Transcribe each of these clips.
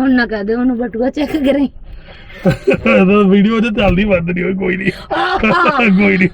ਹੁਣ ਨਾ ਕਹਦੇ ਉਹਨੂੰ ਬਟੂਆ ਚੈੱਕ ਕਰੇ ਤਾਂ ਵੀਡੀਓ ਤੇ ਚੱਲਦੀ ਬੰਦ ਨਹੀਂ ਹੋਈ ਕੋਈ ਨਹੀਂ। ਕੋਈ ਨਹੀਂ।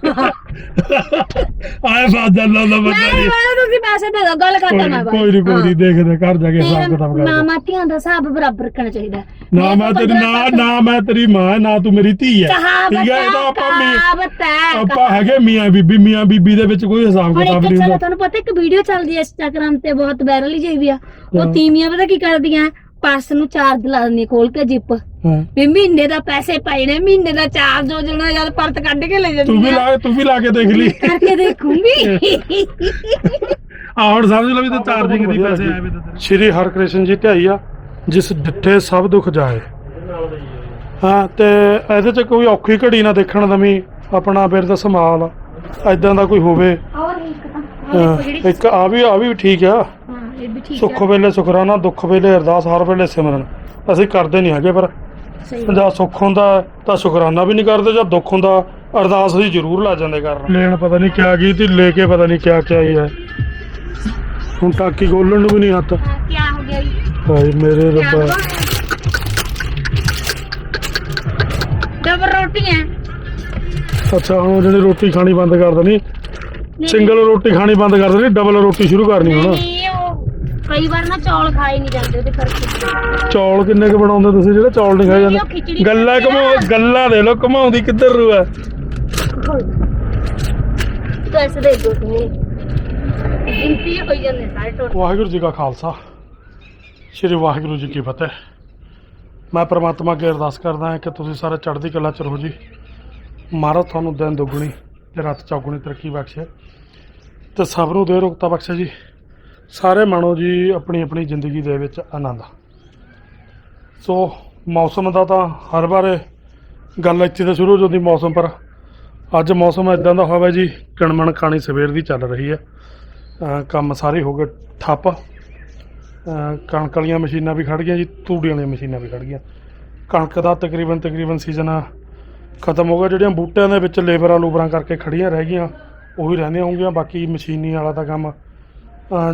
ਆਏ ਬਾਦ ਦਾ ਬੰਦਾ ਮੈਂ ਜੀ। ਮੈਂ ਤੁਸੀਂ ਪੈਸੇ ਦੇ ਦੋ ਗੱਲ ਕਰਤਾ ਮੈਂ ਨੀ, ਕੋਈ ਨਹੀਂ ਕੋਈ ਨਹੀਂ ਦੇਖਦੇ ਘਰ ਜਾ ਕੇ ਹਿਸਾਬ ਕਿਤਾਬ ਕਰਦੇ ਮਾਮਾ ਧੀਆਂ ਦਾ ਹਿਸਾਬ ਬਰਾਬਰ ਰੱਖਣਾ ਚਾਹੀਦਾ। ਨਾ ਮੈਂ ਤੇਰੀ ਨਾ ਨਾ ਮੈਂ ਤੇਰੀ ਮਾਂ ਨਾ ਤੂੰ ਮੇਰੀ ਧੀ ਹੈ। ਠੀਕ ਹੈ ਇਹ ਤਾਂ ਆਪਾਂ ਮੀ ਕਹਾਵਤ ਹੈ ਆਪਾਂ ਹੈਗੇ ਮੀਆਂ ਬੀਬੀ ਮੀਆਂ ਬੀਬੀ ਦੇ ਵਿੱਚ ਕੋਈ ਹਿਸਾਬ ਕਿਤਾਬ ਨਹੀਂ ਹੁੰਦਾ। ਤੁਹਾਨੂੰ ਪਤਾ ਇੱਕ ਵੀਡੀਓ ਚੱਲਦੀ ਹੈ ਇੰਸਟਾਗ੍ਰam ਤੇ ਬਹੁਤ ਵਾਇਰਲ ਹੀ ਜਾਈ ਵੀ ਆ। ਉਹ ਤੀਮੀਆਂ ਪਤਾ ਕੀ ਕਰਦੀਆਂ? ਪਰਸ ਨੂੰ ਚਾਰਜ ਲਾ ਦਿੰਦੀਆਂ ਖੋਲ ਕੇ ਜਿੱਪ। ਹਾਂ। ਵੀ ਮਹੀਨੇ ਦਾ ਪੈਸੇ ਪਏ ਨੇ ਮਹੀਨੇ ਦਾ ਚਾਰਜ ਹੋ ਜਾਣਾ ਜਦ ਪਰਤ ਕੱਢ ਕੇ ਲੈ ਤੂੰ ਵੀ ਜਾਂਦੀ ਲਾ ਤੂੰ ਵੀ ਲਾ ਕੇ ਦੇਖ ਲਈ। ਕਰਕੇ ਦੇਖੂੰਗੀ। ਆ ਹੁਣ ਸਮਝ ਲਓ ਵੀ ਤੇ ਚਾਰਜਿੰਗ ਦੀ ਪੈਸੇ ਆਏ ਵੇ ਸ਼੍ਰੀ ਹਰਕ੍ਰਿਸ਼ਨ ਜੀ ਧਿਆਈ ਆ ਜਿਸ ਡਿੱਠੇ ਸਭ ਦੁੱਖ ਜਾਏ। ਹਾਂ ਤੇ ਇਹਦੇ ਚ ਕੋਈ ਔਖੀ ਘੜੀ ਨਾ ਦੇਖਣ ਦਵੀਂ ਆਪਣਾ ਫਿਰ ਤਾਂ ਸੰਭਾਲ। ਐਦਾਂ ਦਾ ਕੋਈ ਹੋਵੇ। ਔਰ ਇੱਕ ਤਾਂ ਆਹ ਹਾਂ, ਦੇਖੋ ਜਿਹੜੀ ਇੱਕ ਆ ਵੀ ਆ ਵੀ ਠੀਕ ਆ। ਇਹ ਵੀ ਠੀਕ ਸੁੱਖ ਹੈ ਵੇਲੇ ਸੁਖਰਾਨਾ ਦੁੱਖ ਵੇਲੇ ਅਰਦਾਸ ਹਰ ਵੇਲੇ ਸਿਮਰਨ। ਅਸੀਂ ਕਰਦੇ ਨਹੀਂ ਹੈਗੇ ਪਰ ਸਹੀ ਜਾਂ ਸੁੱਖ ਹੁੰਦਾ ਤਾਂ ਸ਼ੁਕਰਾਨਾ ਵੀ ਨਹੀਂ ਕਰਦੇ ਜਾਂ ਦੁੱਖ ਹੁੰਦਾ ਅਰਦਾਸ ਅਸੀਂ ਜ਼ਰੂਰ ਲਾ ਜਾਂਦੇ ਕਰਨ। ਲੈਣ ਪਤਾ ਨਹੀਂ ਕਿਆ ਗਈ ਤੇ ਲੈ ਕੇ ਪਤਾ ਨਹੀਂ ਕਿਆ ਕਿਆ ਹੀ ਹੈ। ਹੁਣ ਟਾਕੀ ਖੋਲਣ ਨੂੰ ਵੀ ਨਹੀਂ ਹੱਥ। ਕੀ ਹੋ ਗਿਆ ਜੀ? ਹਾਏ ਮੇਰੇ ਰੱਬਾ। ਡਬਲ ਰੋਟੀ ਹੈ ਅੱਛਾ ਹੁਣ ਜਿਹੜੀ ਰੋਟੀ ਖਾਣੀ ਬੰਦ ਕਰ ਦੇਣੀ ਸਿੰਗਲ ਰੋਟੀ ਖਾਣੀ ਬੰਦ ਕਰ ਦੇਣੀ ਡਬਲ ਰੋਟੀ ਸ਼ੁਰੂ ਕਰਨੀ ਹੁਣ। ਨਹੀਂ ਕਈ ਵਾਰ ਨਾ ਚੌਲ ਖਾਏ ਨਹੀਂ ਜਾਂਦੇ ਉਹਦੇ ਕਰਕੇ। ਚੌਲ ਕਿੰਨੇ ਕੁ ਬਣਾਉਂਦੇ ਤੁਸੀਂ? ਜਿਹੜੇ ਚੌਲ ਨਹੀਂ ਖਾਏ ਨਹੀਂ, ਉਹ ਜਾਂਦੇ ਖਿਚੜੀ ਗੱਲਾਂ ਆ। ਘਮਾ ਗੱਲਾਂ ਦੇ ਲੋ ਘਮਾਉਂਦੀ ਕਿੱਧਰ ਨੂੰ ਹੈ? ਪੈਸੇ ਦੇ ਦੋ ਤੁਸੀਂ। ਗਿਣਤੀ ਹੋਈ ਜਾਂਦੇ ਸਾਰੇ ਟੋਟਲ ਵਾਹਿਗੁਰੂ ਜੀ ਕਾ ਖਾਲਸਾ। ਸ੍ਰੀ ਵਾਹਿਗੁਰੂ ਜੀ ਕੀ ਫਤਿਹ। ਮੈਂ ਪ੍ਰਮਾਤਮਾ ਅੱਗੇ ਅਰਦਾਸ ਕਰਦਾ ਹਾਂ ਕਿ ਤੁਸੀਂ ਸਾਰੇ ਚੜ੍ਹਦੀ ਕਲਾ ਚ ਰਹੋ ਜੀ। ਮਹਾਰਾਜ ਤੁਹਾਨੂੰ ਦਿਨ ਦੁੱਗਣੀ ਤੇ ਰਾਤ ਚੌਗੁਣੀ ਤਰੱਕੀ ਬਖਸ਼ੇ। ਤੇ ਸਭ ਨੂੰ ਦੇ ਰੁਕਤਾ ਬਖਸ਼ੇ ਜੀ। ਸਾਰੇ ਮਾਣੋ ਜੀ ਆਪਣੀ ਆਪਣੀ ਜ਼ਿੰਦਗੀ ਦੇ ਵਿੱਚ ਆਨੰਦ ਸੋ ਮੌਸਮ ਦਾ ਤਾਂ ਹਰ ਵਾਰ ਗੱਲ ਇੱਥੇ ਤੋਂ ਸ਼ੁਰੂ ਹੋ ਜਾਂਦੀ ਮੌਸਮ ਪਰ। ਅੱਜ ਮੌਸਮ ਇਦਾਂ ਦਾ ਹੋਇਆ ਜੀ, ਕਣਮਣ ਖਾਣੀ ਸਵੇਰ ਦੀ ਚੱਲ ਰਹੀ ਹੈ। ਕੰਮ ਸਾਰੇ ਹੋ ਗਏ ਠੱਪ। ਕਣਕ ਵਾਲੀਆਂ ਮਸ਼ੀਨਾਂ ਵੀ ਖੜ ਗਈਆਂ ਜੀ, ਤੂੜੀ ਵਾਲੀਆਂ ਮਸ਼ੀਨਾਂ ਵੀ ਖੜ ਗਈਆਂ। ਕਣਕ ਦਾ ਤਕਰੀਬਨ ਤਕਰੀਬਨ ਸੀਜ਼ਨ ਖਤਮ ਹੋ ਗਿਆ। ਜਿਹੜੀਆਂ ਬੂਟਿਆਂ ਦੇ ਵਿੱਚ ਲੇਬਰਾਂ ਲੂਬਰਾਂ ਕਰਕੇ ਖੜੀਆਂ ਰਹਿ ਗਈਆਂ, ਉਹੀ ਰਹਿੰਦੀਆਂ ਹੋਣਗੀਆਂ, ਬਾਕੀ ਮਸ਼ੀਨੀ ਵਾਲਾ ਤਾਂ ਕੰਮ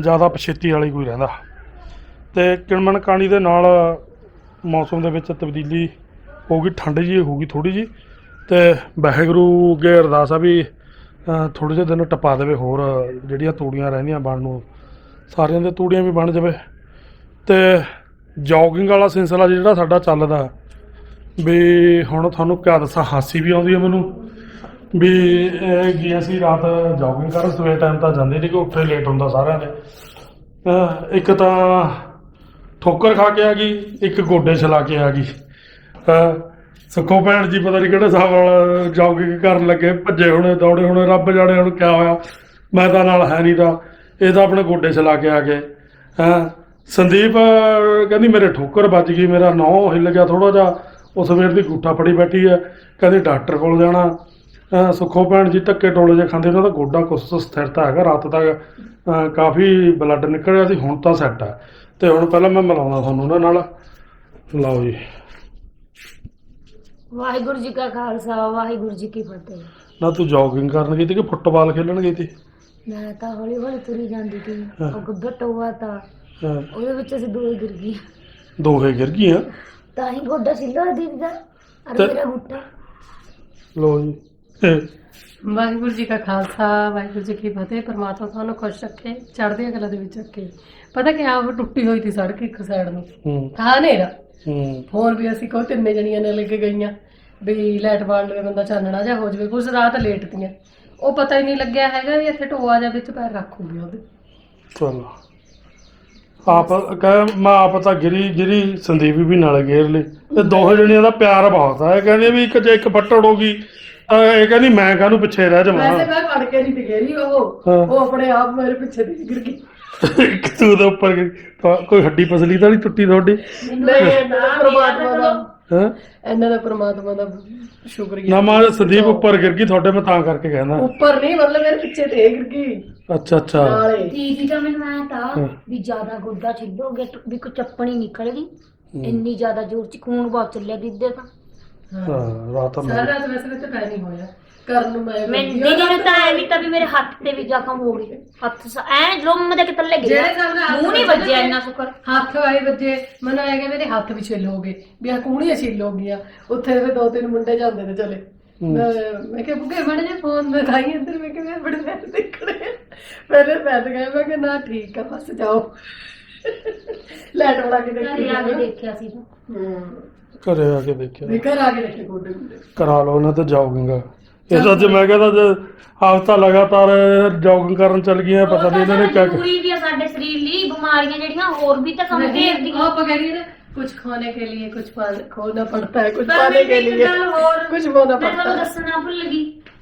ਜ਼ਿਆਦਾ ਪਛੇਤੀ ਵਾਲੀ ਕੋਈ ਰਹਿੰਦਾ। ਤੇ ਕਿਣਮਣ ਕਾਣੀ ਦੇ ਨਾਲ ਮੌਸਮ ਦੇ ਵਿੱਚ ਤਬਦੀਲੀ ਹੋਊਗੀ, ਠੰਡ ਜੀ ਹੋਊਗੀ ਥੋੜੀ ਜੀ ਤੇ ਵਾਹਿਗੁਰੂ ਅੱਗੇ ਅਰਦਾਸ ਆ ਵੀ ਥੋੜੇ ਜਿਹੇ ਦਿਨ ਟਪਾ ਦੇਵੇ ਹੋਰ ਜਿਹੜੀਆਂ ਤੂੜੀਆਂ ਰਹਿੰਦੀਆਂ ਬਣ ਨੂੰ। ਸਾਰਿਆਂ ਦੇ ਤੂੜੀਆਂ ਵੀ ਬਣ ਜਾਵੇ। ਤੇ ਜੋਗਿੰਗ ਵਾਲਾ ਸਿਲਸਿਲਾ ਜਿਹੜਾ ਸਾਡਾ ਚੱਲਦਾ, ਵੀ ਹੁਣ ਤੁਹਾਨੂੰ ਕਿਆ ਦੱਸਾਂ, ਹਾਸੀ ਵੀ ਆਉਂਦੀ ਹੈ ਮੈਨੂੰ। ਵੀ ਇਹ ਗਿਆ ਸੀ ਰਾਤ ਜੋਗਿੰਗ ਕਰ ਸਵੇਰ ਟਾਈਮ ਤਾਂ ਜਾਂਦੇ ਨਹੀਂ ਕਿ ਉੱਥੇ ਲੇਟ ਹੁੰਦਾ ਸਾਰਿਆਂ ਦੇ ਅਹ ਇੱਕ ਤਾਂ ਠੋਕਰ ਖਾ ਕੇ ਆ ਗਈ, ਇੱਕ ਗੋਡੇ ਛਲਾ ਕੇ ਆ ਗਈ। ਅਹ ਸੁੱਖੋ ਭੈਣ ਜੀ ਪਤਾ ਨਹੀਂ ਕਿਹੜੇ ਹਿਸਾਬ ਵਾਲਾ ਜੋਗਿੰਗ ਕਰਨ ਲੱਗੇ, ਭੱਜੇ ਹੋਣੇ, ਦੌੜੇ ਹੋਣੇ, ਰੱਬ ਜਾਣੇ ਹੁਣ ਕਿਆ ਹੋਇਆ। ਮੈਂ ਤਾਂ ਨਾਲ ਹੈ ਨਹੀਂ ਤਾਂ, ਇਹ ਤਾਂ ਆਪਣੇ ਗੋਡੇ ਛਲਾ ਕੇ ਆ ਗਏ। ਹਾਂ, ਸੰਦੀਪ ਕਹਿੰਦੀ ਮੇਰੇ ਠੋਕਰ ਵੱਜ ਗਈ, ਮੇਰਾ ਨੌ ਹਿੱਲ ਗਿਆ ਥੋੜਾ ਜਿਹਾ, ਉਹ ਸਵੇਰ ਦੀ ਗੂਠਾ ਫੜੀ ਬੈਠੀ ਹੈ, ਕਹਿੰਦੀ ਡਾਕਟਰ ਕੋਲ ਜਾਣਾ। ਸੁੱਖੋ ਭੈਣ ਜੀ ਧੱਕੇ ਟੋਲੇ ਜੇ ਖਾਂਦੇ ਉਹਨਾਂ ਦਾ ਗੋਡਾ ਕੁਛ ਸਥਿਰਤਾ ਹੈਗਾ ਰਾਤ ਤੱਕ ਅਹ, ਕਾਫੀ ਬਲੱਡ ਨਿਕਲ ਰਿਹਾ ਸੀ ਹੁਣ ਤਾਂ ਸੈੱਟ ਹੈ ਤੇ ਹੁਣ ਪਹਿਲਾਂ ਮੈਂ ਮਿਲਾਉਂਦਾ ਤੁਹਾਨੂੰ ਉਹਨਾਂ ਨਾਲ। ਲਓ ਜੀ। ਵਾਹਿਗੁਰੂ ਜੀ ਕਾ ਖਾਲਸਾ ਵਾਹਿਗੁਰੂ ਜੀ ਕੀ ਫਤਿਹ। ਨਾ ਤੂੰ ਜੋਗਿੰਗ ਕਰਨ ਗਈ ਤੀ ਕਿ ਫੁੱਟਬਾਲ ਖੇਲਣ ਗਈ ਤੀ? ਮੈਂ ਤਾਂ ਹੌਲੀ ਹੌਲੀ ਤੁਰੀ ਜਾਂਦੀ ਸੀ। ਉਹ ਗੱਭਾ ਟੋਆ ਤਾਂ ਉਹਦੇ ਵਿੱਚ ਅਸੀਂ ਦੋਏ ਗਿਰ ਗਏ। ਦੋਹੇ ਗਿਰ ਗਈਆਂ? ਤਾਂ ਹੀ ਗੋਡਾ ਸਿੱਧਾ ਦੀਦਾ ਅਰ ਮੇਰਾ ਗੁੱਟਾ ਲਓ ਜੀ। ਵਾਹਿਗੁਰੂ ਜੀ ਕਾ ਖਾਲਸਾ ਵਾਹਿਗੁਰੂ ਜੀ ਕੀ ਫਤਿਹ। ਪਰਮਾਤਮਾ ਤੁਹਾਨੂੰ ਖੁਸ਼ ਰੱਖੇ ਚੜ੍ਹਦੀਆਂ ਕਲਾ ਦੇ ਵਿੱਚ ਰੱਖੇ। ਪਤਾ ਕਿ ਆਪ ਟੁੱਟੀ ਹੋਈ ਸੀ ਸੜਕ ਇੱਕ ਸਾਈਡ ਨੂੰ। ਹੂੰ। ਥਾ ਹਨੇਰਾ। ਹੂੰ। ਫੋਨ ਵੀ ਅਸੀਂ ਕੋ ਤਿੰਨੇ ਜਣੀਆਂ ਨੇ ਲੈ ਕੇ ਗਈਆਂ। ਵੀ ਲਾਈਟ ਬਾਲ ਲਵੇ ਬੰਦਾ ਚਾਨਣਾ ਜਾ ਹੋ ਜਾਵੇ ਕੁਝ ਰਾਤ ਲੇਟ ਤੀਆਂ ਉਹ ਪਤਾ ਹੀ ਨਹੀਂ ਲੱਗਿਆ ਹੈਗਾ ਵੀ ਇੱਥੇ ਟੋਆ ਜਾ ਵਿੱਚ ਪੈਰ ਰੱਖੂਗੀ ਉਹਦੇ। ਚਲੋ। ਆਪ ਕਹ ਮੈਂ ਆਪ ਤਾਂ ਗਿਰੀ ਗਿਰੀ ਸੰਦੀਪ ਵੀ ਨਾਲ ਗੇਰ ਲਈ। ਤੇ ਦੋਹੇ ਜਣੀਆਂ ਦਾ ਪਿਆਰ ਬਹੁਤ ਆ। ਇਹ ਕਹਿੰਦੇ ਵੀ ਇੱਕ ਜੇ ਇੱਕ ਫੱਟੜ ਹੋ ਗਈ ਤਾਂ ਇਹ ਕਹਿੰਦੀ ਮੈਂ ਕਾਹਨੂੰ ਪਿੱਛੇ ਰਹਿ ਵੈਸੇ ਜਾਵਾਂ ਮੈਂ ਫੜ ਕੇ ਨਹੀਂ ਗਈ ਉਹ ਹਾਂ। ਉਹ ਆਪਣੇ ਆਪ ਮੇਰੇ ਪਿੱਛੇ ਦੀ ਗਿਰ ਗਈ ਤੂੰ ਦੇ ਉੱਪਰ ਗਿਰ- ਤਾਂ ਕੋਈ ਹੱਡੀ ਪਸਲੀ ਤਾਂ ਨਹੀਂ ਟੁੱਟੀ ਤੁਹਾਡੀ? ਨਹੀਂ ਨਾ ਪਰਮਾਤਮਾ ਦਾ। ਹਾਂ? ਇਹਨਾਂ ਦਾ ਪਰਮਾਤਮਾ ਦਾ ਸ਼ੁਕਰੀਆ। ਨਾ ਮਾਂ ਸੰਦੀਪ ਉੱਪਰ ਗਿਰ ਗਈ ਤੁਹਾਡੇ ਮੈਂ ਤਾਂ ਕਰਕੇ ਕਹਿੰਦਾ। ਉੱਪਰ ਨਹੀਂ ਮਤਲਬ ਮੇਰੇ ਪਿੱਛੇ ਤੇ ਇਹ ਗਿਰ ਗਈ। ਅੱਛਾ ਅੱਛਾ। ਨਾਲੇ। ਹੀ ਤਾਂ ਮੈਨੂੰ ਐ ਤਾਂ। ਵੀ ਜ਼ਿਆਦਾ ਗੋਡਾ ਛਿੱਲੋਗੇ ਵੀ ਕੋਈ ਚੱਪਣੀ ਨਿਕਲ ਗਈ। ਇੰਨੀ ਜ਼ਿਆਦਾ ਜ਼ੋਰ ਚ ਖੂਨ ਬਹੁਤ ਚੱਲਿਆ ਦਿੱਦੇ ਤਾਂ। ਹਾਂ ਰਾਤ ਨੂੰ। ਸਾਰਾ ਰਾਤ ਵੈਸੇ ਵਿੱਚ ਪੈ ਨਹੀਂ ਹੋਇਆ। ਕਰਨ ਨੂੰ ਮੈਂ ਮੈਂ ਦੀਦੀ ਨੂੰ ਤਾਂ ਐਵੇਂ ਤਾਂ ਵੀ ਮੇਰੇ ਹੱਥ ਤੇ ਵੀ ਜ਼ਖਮ ਹੋ ਗਏ ਹੱਥ ਐ ਲੁੰਮ ਦੇ ਕਿਤੇ ਲੱਗੇ ਜਿਹੜੇ ਹਿਸਾਬ ਨਾਲ ਹੱਥ ਮੂੰਹ ਨਹੀਂ ਵੱਜੇ ਵੱਜਿਆ ਨੇ। ਇੰਨਾ ਸ਼ੁਕਰ। ਹੱਥ ਆਏ ਬੱਜੇ ਮੈਨੂੰ ਆਇਆ ਕਿ ਮੇਰੇ ਹੱਥ ਵੀ ਛਿੱਲ ਹੋ ਗਏ। ਵੀ ਆ ਕੂਣੀਆਂ ਛਿੱਲ ਹੋ ਗਈਆਂ। ਉੱਥੇ ਦੇ ਦੋ ਤਿੰਨ ਮੁੰਡੇ ਜਾਂਦੇ ਨੇ ਚਲੇ। ਮੈਂ ਮੈਂ ਕਿਹਾ ਬੁੱਗੇ ਬੜੇ ਜੇ ਫੋਨ। ਦਿਖਾਈ ਇੱਧਰ ਮੈਂ ਕਿਹਾ ਬੜੇ ਮੈਂ ਦੇਖਣੇ ਆ। ਪਹਿਲੇ ਬੈਠ ਗਏ ਮੈਂ ਕਿਹਾ ਨਾ ਠੀਕ ਆ ਬਸ ਜਾਓ। ਲੈਟ ਵਾਲਾ ਕੇ ਦੇਖੀ ਕੇ ਦੇਖਿਆ ਸੀ। ਤਾਂ। ਹੂੰ। ਘਰੇ ਆ ਕੇ ਦੇਖਿਆ ਵੀ ਘਰ ਆ ਕੇ ਦੇਖੇ ਗੋਡੇ ਗੁੱਡੇ ਕਰਾ ਲਓ ਉਹਨਾਂ ਤੇ ਜਾਓਗਿੰਗ ਇਹਦਾ ਜੇ ਮੈਂ ਕਹਿੰਦਾ ਜੇ ਹਫ਼ਤਾ ਲਗਾਤਾਰ ਜੋਗਿੰਗ ਕਰਨ ਚੱਲ ਗਈਆਂ ਪਤਾ ਨਹੀਂ ਇਹਨਾਂ ਨੇ ਕਿਆ ਜ਼ਰੂਰੀ ਵੀ ਆ ਸਾਡੇ ਸਰੀਰ ਲਈ ਬਿਮਾਰੀਆਂ ਜਿਹੜੀਆਂ ਹੋਰ ਵੀ ਤਾਂ ਕੰਮ नहीं, ਘੇਰਦੀਆਂ वो पकड़िए ना कुछ खोने के लिए कुछ पा- खोना पड़ता है कुछ ਪਰ पाने के ਮੈਨੂੰ लिए ਇੱਕ ਗੱਲ ਹੋਰ कुछ खोना ਮੈਂ पड़ता ਤੁਹਾਨੂੰ है ਦੱਸਣਾ ਭੁੱਲ ਗਈ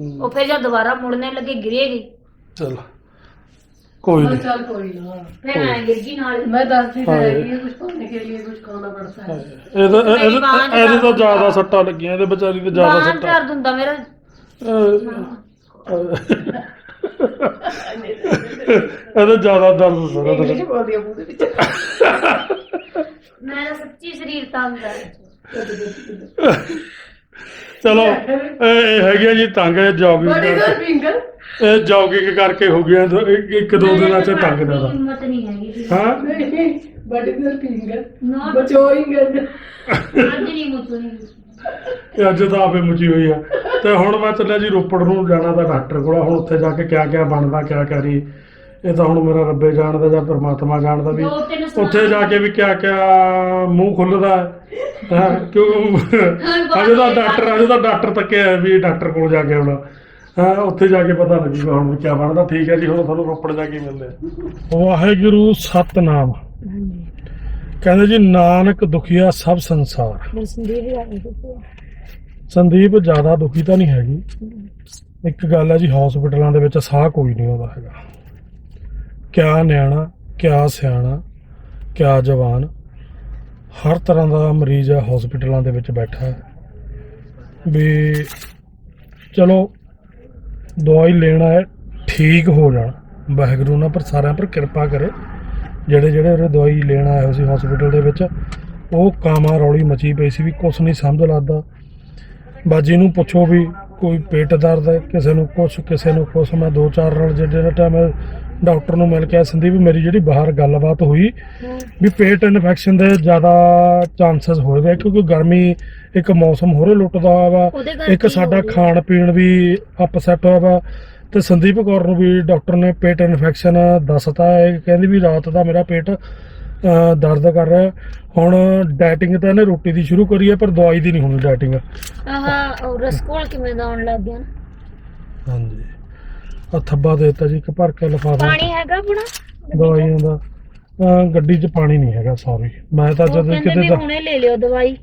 ਉਹ ਫਿਰ ਜਦ ਦੁਬਾਰਾ ਮੁੜਨੇ ਲੱਗੇ ਗਿਰੇ ਗਈ ਚੱਲ ਕੋਈ मैं ਨਹੀਂ चल कोई ना ਫਿਰ ਮੈਂ ਗਿਰ ਗਈ ਨਾਲ मैं दसती हाँ। रहेगी कुछ पाने के लिए कुछ खोना पड़ता है ਇਹਦਾ ਮੇਰੀ ਬਾਂਹ ਇਹਦੇ ਇਹਦੇ ਤਾਂ ਜ਼ਿਆਦਾ ਸੱਟਾਂ ਲੱਗੀਆਂ ਇਹਦੇ ਵਿਚਾਰੀ ਤੇ ਜ਼ਿਆਦਾ ਬਾਹਰ ਸੱਟਾਂ ਦਰਦ ਹੁੰਦਾ ਮੇਰਾ ਇਹਦਾ ਜ਼ਿਆਦਾ ਦਰਦ ਹੁੰਦਾ ਇਹਦਾ इंग्लिश बोल दिया मुंह के ਮੇਰਾ ਸੱਚੀ ਸਰੀਰ ਤੰਗ ਹੈ ਚਲੋ ਇਹ ਹੈਗੇ ਜੀ ਤੰਗ ਇਹ ਜੌਗਿੰਗ ਵਾਟ ਇਜ਼ ਯੋਰ ਬਿੰਗਲ ਇਹ ਜੌਗਿੰਗ ਕਰਕੇ ਹੋ ਗਿਆ ਇੱਕ- ਇੱਕ ਦੋ ਦਿਨਾਂ ਚ ਤੰਗ ਦਾ ਅੱਜ ਤਾਂ ਆਪੇ ਮੁੱਚੀ ਹੋਈ ਆ। ਤੇ ਹੁਣ ਮੈਂ ਚੱਲਿਆ ਜੀ ਰੋਪੜ ਨੂੰ ਜਾਣਾ ਤਾਂ ਡਾਕਟਰ ਕੋਲ ਹੁਣ ਉੱਥੇ ਜਾ ਕੇ ਕਿਆ ਕਿਆ ਬਣਦਾ ਕਿਆ ਕਰੀ ਇਹ ਤਾਂ ਹੁਣ ਮੇਰਾ ਰੱਬੇ ਜਾਣਦਾ ਜਾਂ ਪਰਮਾਤਮਾ ਜਾਣਦਾ ਵੀ ਦੋ ਤਿੰਨ ਸਵਾਲ- ਉੱਥੇ ਜਾ ਕੇ ਵੀ ਕਿਆ ਕਿਆ ਮੂੰਹ ਖੁੱਲਦਾ ਹੈ। ਹਾਂ, ਕਿਉਂ? ਅਜੇ ਤਾਂ ਡਾਕਟਰ ਅਜੇ ਤਾਂ ਡਾਕਟਰ ਤੱਕੇ ਆ ਵੀ ਡਾਕਟਰ ਕੋਲ ਜਾ ਕੇ ਆਉਣਾ। ਹਾਂ ਉੱਥੇ ਜਾ ਕੇ ਪਤਾ ਲੱਗੂਗਾ ਹੁਣ ਵੀ ਕਿਆ ਬਣਦਾ। ਠੀਕ ਹੈ ਜੀ ਹੁਣ ਤੁਹਾਨੂੰ ਰੋਪੜ ਜਾ ਕੇ ਮਿਲਦੇ ਆ ਵਾਹਿਗੁਰੂ ਸਤਨਾਮ। ਕਹਿੰਦੇ ਜੀ ਨਾਨਕ ਦੁਖੀਆ ਸਭ ਸੰਸਾਰ। ਸੰਦੀਪ ਜ਼ਿਆਦਾ ਦੁਖੀ ਤਾਂ ਨਹੀਂ ਹੈਗੀ। ਇੱਕ ਗੱਲ ਹੈ ਜੀ ਹਸਪੀਟਲਾਂ ਦੇ ਵਿੱਚ ਸਾਹ ਕੋਈ ਨਹੀਂ ਆਉਂਦਾ ਹੈਗਾ। ਕਿਆ ਨਿਆਣਾ, ਕਿਆ ਸਿਆਣਾ, ਕਿਆ ਜਵਾਨ। ਹਰ ਤਰ੍ਹਾਂ ਦਾ ਮਰੀਜ਼ ਹੈ ਹਸਪੀਟਲਾਂ ਦੇ ਵਿੱਚ ਬੈਠਾ ਹੈ। ਵੀ ਚਲੋ, ਦਵਾਈ ਲੈਣਾ ਹੈ ਠੀਕ ਹੋ ਜਾਣਾ। ਵਾਹਿਗੁਰੂ ਨਾਲ ਪਰ ਸਾਰਿਆਂ ਪਰ ਕਿਰਪਾ ਕਰੇ। ਜਿਹੜੇ ਜਿਹੜੇ ਉਹਨੇ ਦਵਾਈ ਲੈਣ ਆਏ ਹੋਏ ਸੀ ਹਸਪੀਟਲ ਦੇ ਵਿੱਚ, ਉਹ ਕਾਮਾ ਰੌਲੀ ਮਚੀ ਪਈ ਸੀ ਵੀ ਕੁਛ ਨਹੀਂ ਸਮਝ ਲੱਗਦਾ। ਬਾਜੀ ਨੂੰ ਪੁੱਛੋ ਵੀ ਕੋਈ ਪੇਟ ਦਰਦ ਹੈ, ਕਿਸੇ ਨੂੰ ਕੁਛ, ਕਿਸੇ ਨੂੰ ਕੁਛ। ਮੈਂ ਦੋ ਚਾਰ ਰਲ ਜਿਹੜੇ ਟਾਈਮ ਡਾਕਟਰ ਨੂੰ ਮਿਲ ਕੇ ਸੰਦੀਪ ਮੇਰੀ ਜਿਹੜੀ ਬਾਹਰ ਗੱਲਬਾਤ ਹੋਈ ਵੀ ਪੇਟ ਇਨਫੈਕਸ਼ਨ ਦੇ ਜ਼ਿਆਦਾ ਚਾਂਸਸ ਹੋਏ ਵੇ ਕਿਉਂਕਿ ਗਰਮੀ ਇੱਕ ਮੌਸਮ ਹੋਰੇ ਲੁੱਟਦਾ ਵਾ ਇੱਕ ਹੀ ਸਾਡਾ ਹੋ। ਖਾਣ ਪੀਣ ਵੀ ਅਪਸੈਟ ਹੋਇਆ ਵਾ। ਤੇ ਸੰਦੀਪ ਕੌਰ ਨੂੰ ਵੀ ਡਾਕਟਰ ਨੇ ਪੇਟ ਇਨਫੈਕਸ਼ਨ ਦੱਸਤਾ ਹੈ ਕਹਿੰਦੀ ਵੀ ਰਾਤ ਦਾ ਮੇਰਾ ਪੇਟ ਦਰਦ ਕਰ ਰਿਹਾ ਹੁਣ ਡਾਈਟਿੰਗ ਤਾਂ ਇਹਨੇ ਰੋਟੀ ਦੀ ਸ਼ੁਰੂ ਕਰੀ ਹੈ ਪਰ ਦਵਾਈ ਦੀ ਨਹੀਂ ਹੋਣੀ ਡਾਈਟਿੰਗ ਆਹ ਰਸਕੋਲ ਕਿਵੇਂ ਦਾ ਆਉਣ ਲੱਗ ਗਿਆ ਹਾਂਜੀ। ਆ ਥੱਬਾ ਦੇ ਦਿੱਤਾ ਜੀ ਇੱਕ ਭਰ ਕੇ ਲਿਫਾਫਾ ਪਾਣੀ ਹੈਗਾ ਆਪਣਾ? ਦਵਾਈਆਂ ਦਾ। ਅਹ, ਗੱਡੀ 'ਚ ਪਾਣੀ ਨਹੀਂ ਹੈਗਾ ਸੌਰੀ ਮੈਂ ਤਾਂ ਉਹ ਜਦੋਂ ਕਹਿੰਦੇ ਕਿਤੇ ਵੀ ਦਾ ਹੁਣੇ ਲੈ ਲਿਓ ਦਵਾਈ।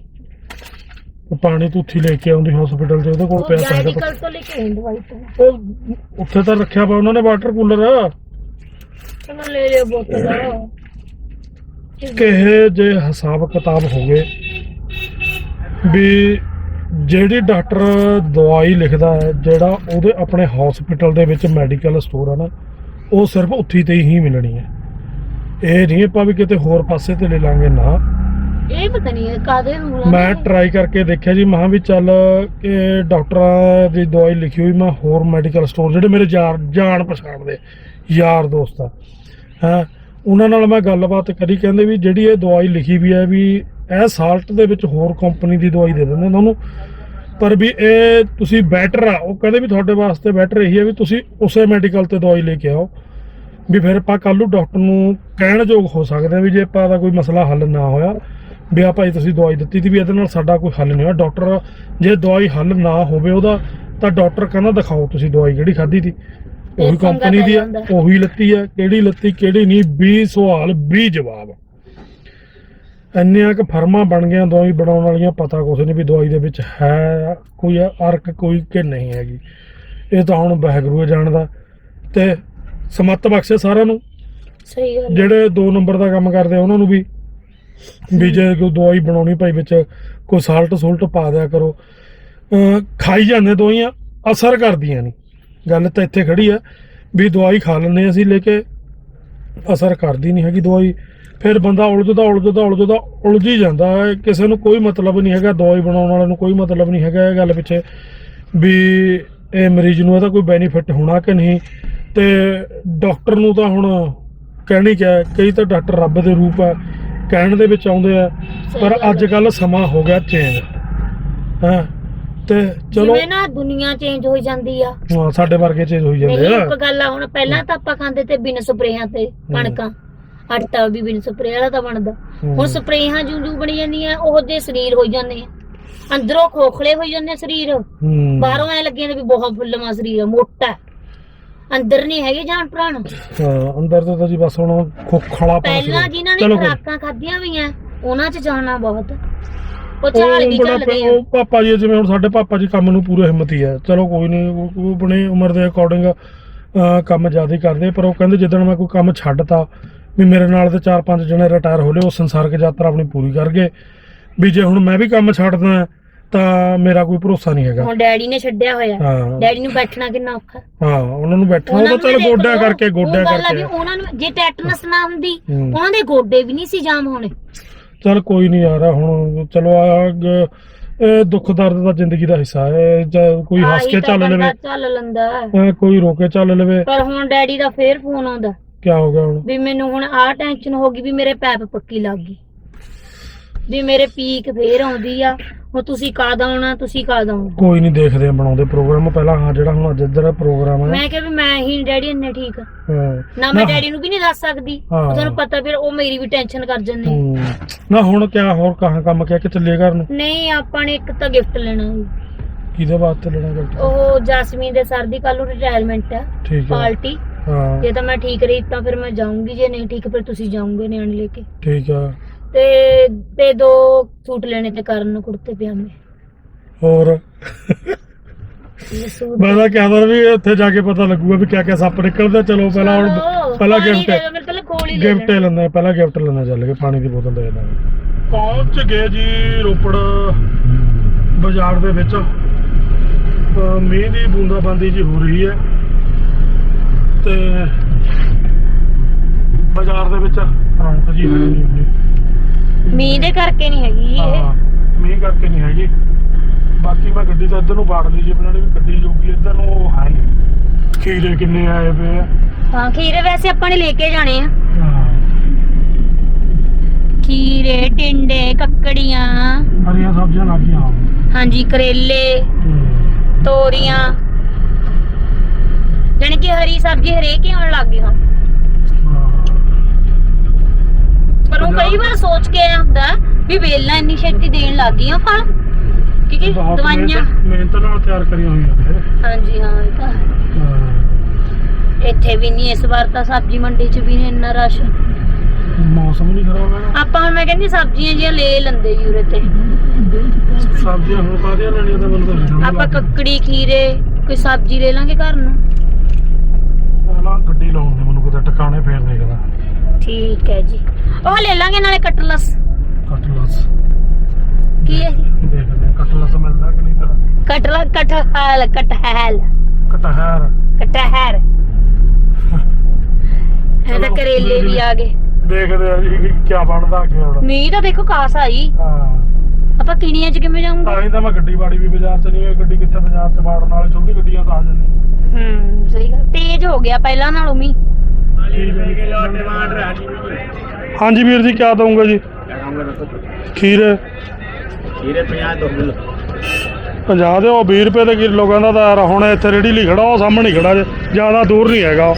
ਪਾਣੀ ਤੂੰ ਉੱਥੇ ਹੀ ਲੈ ਕੇ ਆਉਂਦੀ ਹਸਪੀਟਲ 'ਚ ਉਹਦੇ ਕੋਲ ਉਹ ਪਿਆ ਤਾਂ ਹੈਗਾ ਮੈਡੀਕਲ ਤੋਂ ਲੈ ਕੇ ਆਈ ਦਵਾਈ ਤੋਂ। ਉਹ ਉੱਥੇ ਤਾਂ ਰੱਖਿਆ ਵਾ ਉਹਨਾਂ ਨੇ ਵਾਟਰ ਕੂਲਰ ਚਲੋ ਲੈ ਲਿਓ ਬੋਤਲ। ਕਿਹੇ ਜੇ ਹਿਸਾਬ ਕਿਤਾਬ ਹੋ ਗਏ ਵੀ ਜਿਹੜੀ ਡਾਕਟਰ ਦਵਾਈ ਲਿਖਦਾ ਹੈ ਜਿਹੜਾ ਉਹਦੇ ਆਪਣੇ ਹਸਪੀਟਲ ਦੇ ਵਿੱਚ ਮੈਡੀਕਲ ਸਟੋਰ ਹੈ ਨਾ ਉਹ ਸਿਰਫ ਉੱਥੇ ਤੇ ਹੀ ਮਿਲਣੀ ਹੈ। ਇਹ ਨਹੀਂ ਆਪਾਂ ਵੀ ਕਿਤੇ ਹੋਰ ਪਾਸੇ ਤੇ ਲੈ ਲਾਂਗੇ ਨਾ। ਇਹ ਪਤਾ ਨਹੀਂ ਕਾਦੇ ਨੂੰ ਮੈਂ ਟਰਾਈ ਕਰਕੇ ਦੇਖਿਆ ਜੀ ਮਹਾਂ ਵੀ ਚੱਲ ਕਿ ਡਾਕਟਰਾਂ ਦੀ ਦਵਾਈ ਲਿਖੀ ਹੋਈ ਮੈਂ ਹੋਰ ਮੈਡੀਕਲ ਸਟੋਰ ਜਿਹੜੇ ਮੇਰੇ ਯਾਰ ਜਾਣ ਪਛਾਣ ਦੇ ਯਾਰ ਦੋਸਤ ਆ। ਹਾਂ ਉਹਨਾਂ ਨਾਲ ਮੈਂ ਗੱਲਬਾਤ ਕਰੀ ਕਹਿੰਦੇ ਵੀ ਜਿਹੜੀ ਇਹ ਦਵਾਈ ਲਿਖੀ ਵੀ ਹੈ ਵੀ ਇਹ ਸਾਲਟ ਦੇ ਵਿੱਚ ਹੋਰ ਕੰਪਨੀ ਦੀ ਦਵਾਈ ਦੇ ਦਿੰਦੇ ਨੇ ਉਹਨੂੰ ਪਰ ਵੀ ਇਹ ਤੁਸੀਂ ਬੈਟਰ ਆ ਉਹ ਕਹਿੰਦੇ ਵੀ ਤੁਹਾਡੇ ਵਾਸਤੇ ਬੈਟਰ ਇਹੀ ਹੈ ਵੀ ਤੁਸੀਂ ਉਸੇ ਮੈਡੀਕਲ ਤੇ ਦਵਾਈ ਲੈ ਕੇ ਆਓ। ਵੀ ਫਿਰ ਆਪਾਂ ਕੱਲ ਨੂੰ ਡਾਕਟਰ ਨੂੰ ਕਹਿਣ ਯੋਗ ਹੋ ਸਕਦੇ ਆ ਵੀ ਜੇ ਆਪਾਂ ਦਾ ਕੋਈ ਮਸਲਾ ਹੱਲ ਨਾ ਹੋਇਆ ਵੀ ਆ ਭਾਈ ਤੁਸੀਂ ਦਵਾਈ ਦਿੱਤੀ ਤੀ ਵੀ ਇਹਦੇ ਨਾਲ ਸਾਡਾ ਕੋਈ ਹੱਲ ਨਹੀਂ ਹੋਇਆ। ਡਾਕਟਰ ਜੇ ਦਵਾਈ ਹੱਲ ਨਾ ਹੋਵੇ ਉਹਦਾ ਤਾਂ ਡਾਕਟਰ ਕਹਿੰਦਾ ਦਿਖਾਓ ਤੁਸੀਂ ਦਵਾਈ ਜਿਹੜੀ ਖਾਧੀ ਤੀ। ਉਹੀ ਕੰਪਨੀ ਦੀ ਆ। ਉਹੀ ਲੱਤੀ ਆ ਕਿਹੜੀ ਲੱਤੀ ਕਿਹੜੀ ਨਹੀਂ 20 ਸਵਾਲ 20 ਜਵਾਬ। ਇੰਨੀਆਂ ਕਿ ਫਰਮਾਂ ਬਣ ਗਈਆਂ ਦਵਾਈ ਬਣਾਉਣ ਵਾਲੀਆਂ ਪਤਾ ਕੁਛ ਨਹੀਂ ਵੀ ਦਵਾਈ ਦੇ ਵਿੱਚ ਹੈ ਕੋਈ ਅਰਕ ਕੋਈ ਕਿ ਨਹੀਂ ਹੈਗੀ। ਇਹ ਤਾਂ ਹੁਣ ਵਾਹਿਗੁਰੂ ਹੀ ਜਾਣਦਾ। ਤੇ ਸਮੱਤ ਬਖਸ਼ੇ ਸਾਰਿਆਂ ਨੂੰ। ਸਹੀ ਗੱਲ ਜਿਹੜੇ 2 ਨੰਬਰ ਦਾ ਕੰਮ ਕਰਦੇ ਆ ਉਹਨਾਂ ਨੂੰ ਵੀ। ਵੀ ਜੇ ਕੋਈ ਦਵਾਈ ਬਣਾਉਣੀ ਭਾਈ ਵਿੱਚ ਕੋਈ ਸਾਲਟ ਸੁਲਟ ਪਾ ਦਿਆ ਕਰੋ। ਖਾਈ ਜਾਂਦੇ ਦਵਾਈਆਂ ਅਸਰ ਕਰਦੀਆਂ ਨਹੀਂ ਗੱਲ ਤਾਂ ਇੱਥੇ ਖੜੀ ਆ ਵੀ ਦਵਾਈ ਖਾ ਲੈਂਦੇ ਅਸੀਂ ਲੈ ਕੇ ਅਸਰ ਕਰਦੀ ਨਹੀਂ ਹੈਗੀ ਦਵਾਈ। ਫਿਰ ਬੰਦਾ ਉਲਝਦਾ ਉਲਝਦਾ ਉਲਝਦਾ ਉਲਝ ਹੀ ਜਾਂਦਾ ਹੈ। ਕਿਸੇ ਨੂੰ ਕੋਈ ਮਤਲਬ ਨਹੀਂ ਹੈਗਾ ਦਵਾਈ ਬਣਾਉਣ ਵਾਲੇ ਨੂੰ ਕੋਈ ਮਤਲਬ ਨਹੀਂ ਹੈਗਾ ਇਹ ਗੱਲ ਪਿੱਛੇ ਵੀ ਇਹ ਮਰੀਜ਼ ਨੂੰ ਇਹਦਾ ਕੋਈ ਬੈਨੀਫਿਟ ਹੋਣਾ ਕਿ ਨਹੀਂ। ਤੇ ਡਾਕਟਰ ਨੂੰ ਤਾਂ ਹੁਣ ਕਹਿਣੀ ਕਿਆ ਕਈ ਤਾਂ ਡਾਕਟਰ ਰੱਬ ਦੇ ਰੂਪ ਆ ਕਹਿਣ ਦੇ ਵਿੱਚ ਆਉਂਦੇ ਆ ਪਰ ਅੱਜ ਕੱਲ ਸਮਾਂ ਹੋ ਗਿਆ ਚੇਂਜ ਹਾਂ? ਤੇ ਚਲੋ ਜਿਵੇਂ ਨਾ ਦੁਨੀਆ ਚੇਂਜ ਹੋਈ ਜਾਂਦੀ ਆ। ਹਾਂ, ਸਾਡੇ ਵਰਗੇ ਚੇਂਜ ਹੋਈ ਜਾਂਦੇ ਆ। ਇੱਕ ਗੱਲ ਆ ਹੁਣ ਪਹਿਲਾਂ ਤਾਂ ਆਪਾਂ ਖਾਂਦੇ ਤੇ ਬਿਨ ਸਪਰੇਆਂ ਤੇ ਕਣਕਾਂ। ਆਟਾ ਵੀ ਬਿਨ ਸਪਰੇ ਵਾਲਾ ਤਾਂ ਬਣਦਾ। ਹੁਣ ਸਪਰੇਹਾਂ ਜੂ ਜੂ ਬਣੀ ਜਾਂਦੀਆਂ ਉਹ ਜੇ ਸਰੀਰ ਹੋਈ ਜਾਂਦੇ ਆ। ਅੰਦਰੋਂ ਖੋਖਲੇ ਹੋਈ ਜਾਂਦੇ ਆ ਸਰੀਰ। ਬਾਹਰੋਂ ਐ ਲੱਗੇ ਨੇ ਵੀ ਬਹੁਤ ਫੁੱਲਮਾ ਸਰੀਰ ਆ ਮੋਟਾ। ਹੈ। ਅੰਦਰ ਨਹੀਂ ਹੈਗੇ ਜਾਨ ਪ੍ਰਾਣ। ਹਾਂ ਅੰਦਰ ਤੋਂ ਤਾਂ ਜੀ ਬਸ ਹੁਣ ਖੋਖਲਾ ਪਹਿਲਾਂ ਜਿਨ੍ਹਾਂ ਨੇ ਚਲੋ ਖਰਾਕਾਂ ਖਾਧੀਆਂ ਹੋਈਆਂ ਉਹਨਾਂ 'ਚ ਜਾਣਾ ਬਹੁਤ। ਉਹ ਝਾਲ ਵੀ ਬੜਾ ਚੱਲਦੇ ਆ। ਉਹ ਪਾਪਾ ਜੀ ਜਿਵੇਂ ਹੁਣ ਸਾਡੇ ਪਾਪਾ ਜੀ ਕੰਮ ਨੂੰ ਪੂਰੇ ਹਿੰਮਤੀ ਹੈ ਚਲੋ ਕੋਈ ਨਹੀਂ ਉਹ ਉਹ ਆਪਣੀ ਉਮਰ ਦੇ ਅਕੋਰਡਿੰਗ ਕੰਮ ਜ਼ਿਆਦਾ ਕਰਦੇ ਪਰ ਉਹ ਕਹਿੰਦੇ ਜਿੱਦਣ ਮੈਂ ਕੋਈ ਕੰਮ ਛੱਡਤਾ ਵੀ ਮੇਰੇ ਨਾਲ ਤੇ ਚਾਰ ਪੰਜ ਜਣੇ ਰਿਟਾਇਰ ਹੋ ਲਏ ਉਹ ਸੰਸਾਰਿਕ ਯਾਤਰਾ ਆਪਣੀ ਪੂਰੀ ਕਰ ਗਏ। ਵੀ ਜੇ ਹੁਣ ਮੈਂ ਵੀ ਕੰਮ ਛੱਡਦਾ ਤਾਂ ਮੇਰਾ ਕੋਈ ਭਰੋਸਾ ਨਹੀਂ ਹੈਗਾ। ਹੁਣ ਡੈਡੀ ਨੇ ਛੱਡਿਆ ਹੋਇਆ। ਹਾਂ। ਡੈਡੀ ਨੂੰ ਬੈਠਣਾ ਕਿੰਨਾ ਔਖਾ। ਹਾਂ ਉਹਨਾਂ ਨੂੰ ਬੈਠਣਾ ਉਹ ਤਾਂ ਚਲ ਦੇਖ ਲਓ, ਕਰਕੇ ਉਹ ਗੋਡਿਆਂ ਗੱਲ ਆ ਵੀ ਕਰਕੇ ਉਹਨਾਂ ਨੂੰ ਜੇ ਟੈਟਨਸ ਨਾ ਹੁੰਦੀ ਹੂੰ। ਉਹਨਾਂ ਦੇ ਗੋਡੇ ਵੀ ਨਹੀਂ ਸੀ ਜਾਮ ਹੋਣੇ। ਚਲ ਕੋਈ ਨਹੀਂ ਯਾਰ ਹੁਣ ਚਲੋ ਆ ਗ- ਇਹ ਦੁੱਖ ਦਰਦ ਦਾ ਜ਼ਿੰਦਗੀ ਦਾ ਹਿੱਸਾ ਹੈ ਜਾਂ ਕੋਈ ਹੱਸ ਆਹੀ ਕੇ ਤਾਂ ਚੱਲ ਬੰਦਾ ਲਵੇ। ਚੱਲ ਲੈਂਦਾ। ਅਹ ਕੋਈ ਰੋ ਕੇ ਚੱਲ ਲਵੇ। ਪਰ ਹੁਣ ਡੈਡੀ ਦਾ ਫੇਰ ਫੋਨ ਆਉਂਦਾ। ਕੀ ਹੋ ਗਿਆ ਹੁਣ? ਵੀ ਮੈਨੂੰ ਹੁਣ ਆਹ ਟੈਨਸ਼ਨ ਹੋ ਗਈ ਵੀ ਮੇਰੇ ਪੈਪ ਪੱਕੀ ਲੱਗ ਗਈ। ਵੀ ਮੇਰੇ ਪੀਕ ਫੇਰ ਆਉਂਦੀ ਆ ਹੁਣ ਤੁਸੀਂ ਕਦ ਆਉਣਾ ਤੁਸੀਂ ਕਦ ਆਉਣਾ? ਕੋਈ ਨਹੀਂ ਦੇਖਦੇ ਆ ਬਣਾਉਂਦੇ ਪ੍ਰੋਗਰਾਮ ਪਹਿਲਾਂ ਹਾਂ ਜਿਹੜਾ ਹੁਣ ਅੱਜ ਇੱਧਰ ਪ੍ਰੋਗਰਾਮ ਹੈ ਮੈਂ ਕਿਹਾ ਵੀ ਮੈਂ ਹੀ ਡੈਡੀ ਇੰਨੇ ਠੀਕ। ਆ ਹਾਂ। ਨਾ ਮੈਂ ਡੈਡੀ ਨੂੰ ਵੀ ਨਹੀਂ ਦੱਸ ਸਕਦੀ। ਹਾਂ। ਉਹ ਤੁਹਾਨੂੰ ਪਤਾ ਫਿਰ ਉਹ ਮੇਰੀ ਵੀ ਟੈਨਸ਼ਨ ਕਰ ਜਾਂਦੇ ਹੂੰ। ਨਾ ਹੁਣ ਕਿਆ ਹੋਰ ਕਹਾਂ ਕੰਮ ਕਿਆ ਕਿ ਚੱਲੇ ਘਰ ਨੂੰ? ਨਹੀਂ ਆਪਾਂ ਨੇ ਇੱਕ ਤਾਂ ਗਿਫਟ ਲੈਣਾ ਸੀ। ਕਿਹਦੇ ਵਾਸਤੇ ਲੈਣਾ ਗਿਫਟ ਉਹ ਜਸਮੀਨ ਦੇ ਸਰ ਦੀ ਕੱਲ ਨੂੰ ਰਿਟਾਇਰਮੈਂਟ ਠੀਕ ਹੈ ਪਾਰਟੀ। ਹਾਂ। ਜੇ ਤਾਂ ਮੈਂ ਠੀਕ ਰਹੀ ਤਾਂ ਫਿਰ ਮੈਂ ਜਾਊਂਗੀ ਜੇ ਨਹੀਂ ਠੀਕ ਫਿਰ ਤੁਸੀਂ ਜਾਓਗੇ ਨਿਆਣ ਲੈ ਕੇ। ਠੀਕ ਆ। ਤੇ ਤੇ ਦੋ ਸੂਟ ਲੈਣੇ ਤੇ ਕਰਨ ਨੂੰ ਕੁੜਤੇ ਪਜਾਮੇ। ਹੋਰ? ਇਹ ਸੂਟ ਮੈਂ ਤਾਂ ਕਹਿੰਦਾ ਵੀ ਉੱਥੇ ਜਾ ਕੇ ਪਤਾ ਲੱਗੂਗਾ ਵੀ ਕਿਆ ਕਿਆ ਸੱਪ ਨਿਕਲਦੇ ਚਲੋ ਪਹਿਲਾਂ ਹੁਣ ਪਹਿਲਾਂ ਗਿਫਟ ਮੇਰੇ ਕੋਲ ਕੋਲ ਹੀ ਲੈ ਗਿਫਟ ਲੈਣਾ। ਪਹਿਲਾਂ ਗਿਫਟ ਲੈਣਾ ਚੱਲ ਕੇ ਪਾਣੀ ਦੀ ਬੋਤਲ ਦੇ ਦੇਣਾ ਪਹੁੰਚ ਗਏ ਜੀ ਰੋਪੜ ਬਾਜ਼ਾਰ ਦੇ ਵਿੱਚ। ਮੀਂਹ ਦੀ ਬੂੰਦਾਬਾਂਦੀ ਜੀ ਹੋ ਰਹੀ ਹੈ। ਤੇ ਬਾਜ਼ਾਰ ਦੇ ਵਿੱਚ। ਰੌਣਕ ਜੀ ਹੈ ਨਹੀਂ। ਮੀਂਹ ਦੇ ਕਰਕੇ ਨਹੀਂ ਹੈਗੀ ਹਾਂ ਇਹ। ਮੀਂਹ ਕਰਕੇ ਨਹੀਂ ਹੈਗੀ। ਬਾਕੀ ਮੈਂ ਗੱਡੀ ਤਾਂ ਇੱਧਰ ਨੂੰ ਬਾੜ ਲਈ ਜੀ ਬਣਾਣੀ ਵੀ ਗੱਡੀ ਜੋਗੀ ਇੱਧਰ ਨੂੰ ਉਹ ਹੈ ਨਹੀਂ। ਖੀਰੇ ਕਿੰਨੇ ਆਏ ਪਏ ਆ। ਹਾਂ ਖੀਰੇ ਵੈਸੇ ਆਪਾਂ ਨੇ ਲੈ ਕੇ ਜਾਣੇ ਆ। ਹਾਂ। ਖੀਰੇ ਟਿੰਡੇ ਕੱਕੜੀਆਂ। ਹਰੀਆਂ ਸਬਜ਼ੀਆਂ ਲੱਗ ਗਈਆਂ। ਹਾਂਜੀ ਕਰੇਲੇ ਹੂੰ। ਤੋਰੀਆਂ। ਜਾਣੀ ਕਿ ਹਰੀ ਸਬਜ਼ੀ ਹਰੇਕ ਹੀ ਆਉਣ ਲੱਗ ਗਈ ਹੁਣ ਹਾਂ। ਪਰ ਉਹ ਕਈ ਵਾਰ ਸੋਚ ਕੇ ਆਇਆ ਹੁੰਦਾ ਵੀ ਵੇਲਾਂ ਇੰਨੀ ਛੇਤੀ ਦੇਣ ਲੱਗ ਗਈਆਂ ਫਲ ਕਿਉਂਕਿ ਬਹੁਤ ਦਵਾਈਆਂ ਮਿਹਨਤ- ਮਿਹਨਤ ਨਾਲ ਤਿਆਰ ਕਰੀਆਂ ਹੋਈਆਂ ਨੇ ਹਾਂਜੀ ਹਾਂ ਇਹ ਤਾਂ ਹੈ। ਹਾਂ। ਇੱਥੇ ਵੀ ਨਹੀਂ ਇਸ ਵਾਰ ਤਾਂ ਸਬਜ਼ੀ ਮੰਡੀ 'ਚ ਵੀ ਨਹੀਂ ਇੰਨਾ ਰਸ਼ ਮੌਸਮ ਨਹੀਂ ਖਰਾਬ ਹੈ ਆਪਾਂ ਹੁਣ ਮੈਂ ਕਹਿੰਦੀ ਸਬਜ਼ੀਆਂ ਜਿਹੀਆਂ ਲੈ ਲੈਂਦੇ ਜੀ ਉਰੇ ਤੇ ਸਬਜ਼ੀਆਂ ਹੁਣ ਕਾਹਦੀਆਂ ਲੈਣੀਆਂ ਤਾਂ ਸਮਝ ਆਪਾਂ। ਕੱਕੜੀ ਖੀਰੇ ਕੋਈ ਸਬਜ਼ੀ ਲੈ ਲਾਂਗੇ ਘਰ ਨੂੰ ਪਹਿਲਾਂ ਗੱਡੀ ਲਾਉਣ ਦੇ ਮੈਨੂੰ ਕਿਤੇ ਟਿਕਾਣੇ ਫੇਰ ਦੇਖਦਾ ਠੀਕ ਹੈ ਜੀ। ਉਹ ਲੈ ਲਾਂਗੇ ਨਾਲੇ ਕਟਲਸ ਕਟਲਸ ਕੀ ਹੈ ਦੇਖਦੇ ਹਾਂ ਕਟਲਸ ਮਿਲਦਾ ਕਿ ਨਹੀਂ ਤਾਂ ਕਟਲ ਕਟਹਲ ਕਟਹਲ ਕਟਹਰ ਕਟਹਰ ਇਹ ਤਾਂ ਕਰੇਲੇ ਵੀ ਆ ਗਏ। ਦੇਖਦੇ ਆ ਜੀ ਕੀ ਬਣਦਾ ਅੱਗੇ ਹੁਣ। ਮੀਂਹ ਤਾਂ ਦੇਖੋ ਕਾਸ ਆਈ। ਹਾਂ। ਆਪਾਂ ਕਿਣੀਆਂ 'ਚ ਕਿਵੇਂ ਜਾਵਾਂਗੇ ਤਾਂ ਹੀ ਤਾਂ ਮੈਂ ਗੱਡੀ ਬਾੜੀ ਵੀ ਬਾਜ਼ਾਰ ਚ ਨਹੀਂ ਹੋਈ ਗੱਡੀ ਕਿੱਥੇ ਬਾਜ਼ਾਰ ਚ ਵਾੜਨ ਵਾਲੇ ਛੋਟੀ ਗੱਡੀਆਂ ਤਾਂ ਆ ਜਾਂਦੀਆਂ। ਹੂੰ ਸਹੀ ਗੱਲ। ਤੇਜ਼ ਹੋ ਗਿਆ ਪਹਿਲਾਂ ਨਾਲੋਂ ਮੀਂਹ। ਹਾਂਜੀ ਵੀਰ ਜੀ ਕਿਆ ਦਊਂਗਾ ਜੀ? ਖੀਰ। ਖੀਰੇ 50 ਦੋ ਕਿਲੋ। 50 ਦੇ ਉਹ 20 ਰੁਪਏ ਦੇ ਕਿਲੋ ਕਹਿੰਦਾ ਤਾਂ ਯਾਰ ਹੁਣ ਇੱਥੇ ਰੇੜੀ ਲਈ ਖੜਾ ਉਹ ਸਾਹਮਣੇ ਹੀ ਖੜਾ ਜੇ ਜ਼ਿਆਦਾ ਦੂਰ ਨਹੀਂ ਹੈਗਾ ਉਹ।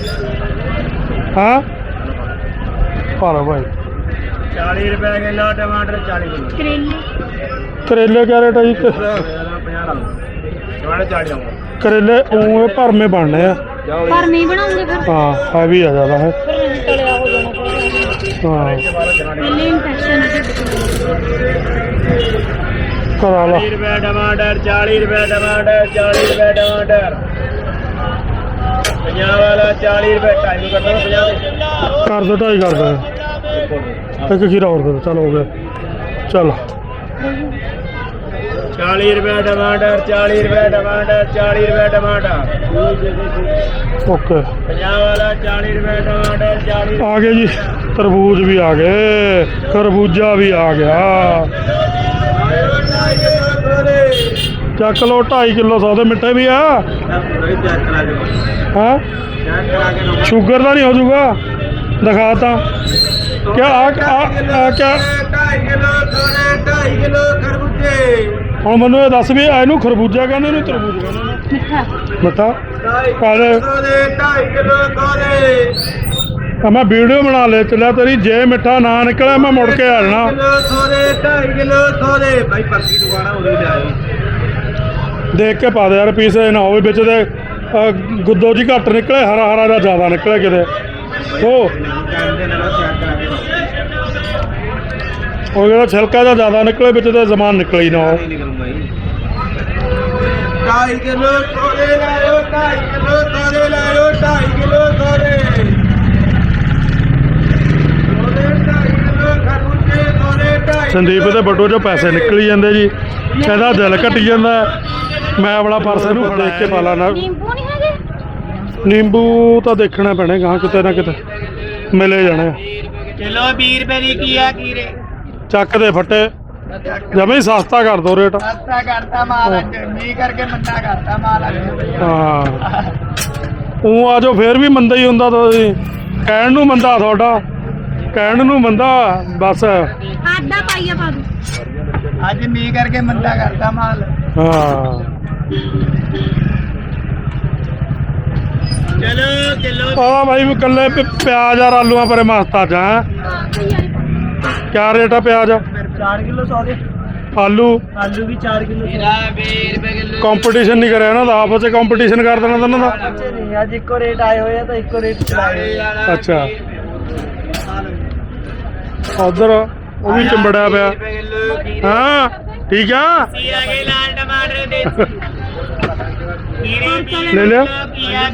ਹਾਂ? ਭਾਰਾ ਭਾਈ। 40 ਰੁਪਏ ਕਿਲੋ ਟਮਾਟਰ 40 ਕਿਲੋ। ਕਰੇਲੇ। ਕਰੇਲੇ ਕਿਆ ਰੇਟ ਹੈ ਜੀ 50 ਟਮਾਟਰ 40 ਦਊਂਗਾ ਕਰੇਲੇ ਉਹ ਭਰਮੇ ਬਣਨੇ ਆ। ਪਰ ਮੀਂਹ ਬਣਾਉਂਗੇ ਫਿਰ? ਹਾਂ ਹੈਵੀ ਆ ਜ਼ਿਆਦਾ ਹੈ ਫਿਰ ਨਹੀਂ ਤਲਿਆ ਹੋ ਜਾਣਾ ਹਾਂ। ਪਹਿਲੇ ਇਨਫੈਕਸ਼ਨ ਕਰਾ ਲਾ। 40 ਰੁਪਏ ਟਮਾਟਰ 40 ਰੁਪਏ ਟਮਾਟਰ 40 ਰੁਪਏ ਟਮਾਟਰ 50 ਵਾਲਾ 40 ਰੁਪਏ 2.5 ਕਰ ਦੋ 50 ਦੇ। ਕਰ ਦੋ ਢਾਈ ਕਰ ਦੋ। ਇੱਕ ਖੀਰਾ ਹੋਰ ਦੇ ਦਿਓ, ਚੱਲ ਹੋ ਗਿਆ। ਚੱਲ। 40 ਰੁਪਏ ਟਮਾਟਰ 40 ਰੁਪਏ ਟਮਾਟਰ 40 ਰੁਪਏ ਟਮਾਟਰ। ਓਕੇ। 50 ਵਾਲਾ 40 ਰੁਪਏ ਟਮਾਟਰ 40 ਆ ਗਏ ਜੀ ਤਰਬੂਜ ਵੀ ਆ ਗਏ ਖਰਬੂਜਾ ਵੀ ਆ ਗਿਆ। ਚੱਕ ਲੋ 2.5 ਕਿਲੋ ਸੌ ਦੇ ਮਿੱਠੇ ਵੀ ਆ। ਹਾਂ? ਸ਼ੂਗਰ ਦਾ ਨਹੀਂ ਹੋ ਜਾਊਗਾ ਦਿਖਾ ਤਾਂ। ਕਿਆ ਆ ਆ- ਆ ਕਿਆ? 2.5 ਕਿਲੋ ਸੋਨੇ 2.5 ਕਿਲੋ ਖਰਬੂਜੇ। ਹੁਣ ਮੈਨੂੰ ਇਹ ਦੱਸ ਵੀ ਇਹਨੂੰ ਖਰਬੂਜਾ ਕਹਿੰਦੇ ਨੇ ਤਰਬੂਜ ਕਹਿੰਦੇ ਨੇ। ਮਿੱਠਾ। ਮਿੱਠਾ? 2.5 ਕਾਲੇ ਸੋਨੇ 2.5 ਕਿਲੋ ਸੋਨੇ ਆ ਮੈਂ ਵੀਡੀਓ ਬਣਾ ਲੈ ਚੱਲਿਆ ਤੇਰੀ ਜੇ ਮਿੱਠਾ ਨਾ ਨਿਕਲਿਆ ਮੈਂ ਮੁੜ ਕੇ ਆ ਜਾਣਾ। ਕਿਲੋ ਸੋਨੇ 2.5 ਕਿਲੋ ਸੋਨੇ ਭਾਈ ਪੱਕੀ ਦੁਕਾਨਾ ਉਹਦੇ ਲਿਆਓ ਦੇਖ ਕੇ ਪਾ ਦੇ ਯਾਰ ਪੀਸ ਇਹ ਨਾ ਹੋਵੇ ਵਿੱਚ ਦੇ। ਗੁੱਦੋ ਜੀ ਘੱਟ ਨਿਕਲੇ ਹਰਾ ਹਰਾ ਜਾਂ ਜ਼ਿਆਦਾ ਨਿਕਲੇ ਕਿਤੇ। ਉਹ ਕਹਿੰਦੇ ਨੇ ਨਾ ਚੈੱਕ ਕਰਾ ਕੇ ਉਹ ਜਿਹੜਾ ਛਿਲਕਾ ਜਾਂ ਜ਼ਿਆਦਾ ਨਿਕਲੇ ਵਿੱਚ ਤੇ ਜ਼ਮਾਨ ਨਿਕਲੀ ਨਾ। ਉਹ ਨਹੀਂ ਨਿਕਲੂਗਾ ਜੀ 2.5 ਕਿਲੋ ਸੋਨੇ ਲਾਇਓ 2.5 ਕਿਲੋ ਸੋਨੇ ਲਾਇਓ 2.5 ਕਿਲੋ ਸੋਨੇ ਸੋਨੇ 2.5 ਕਿਲੋ ਖਰਬੂਜੇ ਸੋਨੇ 2.5 ਸੰਦੀਪ ਦੇ ਬਟੂਏ ਚੋਂ ਪੈਸੇ ਨਿਕਲੀ ਜਾਂਦੇ ਜੀ। ਕਹਿੰਦਾ ਦਿਲ ਘਟੀ ਜਾਂਦਾ। ਮੈਂ ਆਪਣਾ ਪਰਸ ਇਹਨੂੰ ਦੇਖ ਕੇ ਪਾ ਲਾਣਾ ਨਿੰਬੂ ਨਹੀਂ ਹੈਗੇ? ਨਿੰਬੂ ਤਾਂ ਦੇਖਣਾ ਪੈਣੇ ਗਾਂ ਕਿਤੇ ਨਾ ਕਿਤੇ। ਮਿਲੇ ਜਾਣੇ ਆ। ਕਿਲੋ 20 ਰੁਪਏ ਦੀ ਕੀ ਆ ਕੀ ਰੇ ਚੱਕ ਦੇ ਫੱਟੇ। ਜਮੇ ਹੀ ਸਸਤਾ ਕਰ ਦੋ ਰੇਟ। ਸਸਤਾ ਕਰਤਾ ਮਾਲ ਅੱਜ ਮੀਂਹ ਕਰਕੇ ਮੰਦਾ ਕਰਤਾ ਮਾਲ ਅੱਜ ਹਾਂ। ਉਹ ਆ ਜਾਓ ਫੇਰ ਵੀ ਮੰਦਾ ਹੀ ਹੁੰਦਾ ਤੁਸੀਂ ਕਹਿਣ ਨੂੰ ਮੰਦਾ ਤੁਹਾਡਾ। ਕਹਿਣ ਨੂੰ ਮੰਦਾ ਬਸ। ਆਡਾ ਪਾਈਆ ਪਾ ਦੋ ਅੱਜ ਮੀਂਹ ਕਰਕੇ ਮੰਦਾ ਕਰਤਾ ਮਾਲ ਹਾਂ। ਚਲੋ ਕਿਲੋ ਆ ਭਾਈ ਕੱਲੇ ਪਿਆਜ਼ ਆ ਆਲੂਆਂ ਪਰੇ ਮਸਤਾ ਹੈ। ਕਿਆ ਰੇਟ ਆ ਪਿਆਜ਼? 4 ਕਿਲੋ ਸੌ ਦੇ। ਆਲੂ? ਆਲੂ ਵੀ 4 ਕਿਲੋ ਮੇਰਾ 20 ਰੁਪਏ ਕਿਲੋ ਕੰਪੀਟੀਸ਼ਨ ਨਹੀਂ ਕਰਿਆ ਇਹਨਾਂ ਦਾ ਆਪਸ ਵਿੱਚ ਕੰਪੀਟੀਸ਼ਨ ਕਰ ਦੇਣਾ ਤਾਂ ਇਹਨਾਂ ਦਾ। ਨਹੀਂ ਅੱਜ ਇੱਕੋ ਰੇਟ ਆਏ ਹੋਏ ਆ ਤਾਂ ਇੱਕੋ ਰੇਟ ਚਲਾਏ ਅੱਛਾ। ਉਧਰ ਉਹ ਵੀ ਚੰਬੜਿਆ ਪਿਆ। ਹਾਂ ਠੀਕ ਆ? ਕੀ ਆ ਗਏ ਲਾਲ ਟਮਾਟਰ ਦੇ। ਲੈ ਲਿਆ।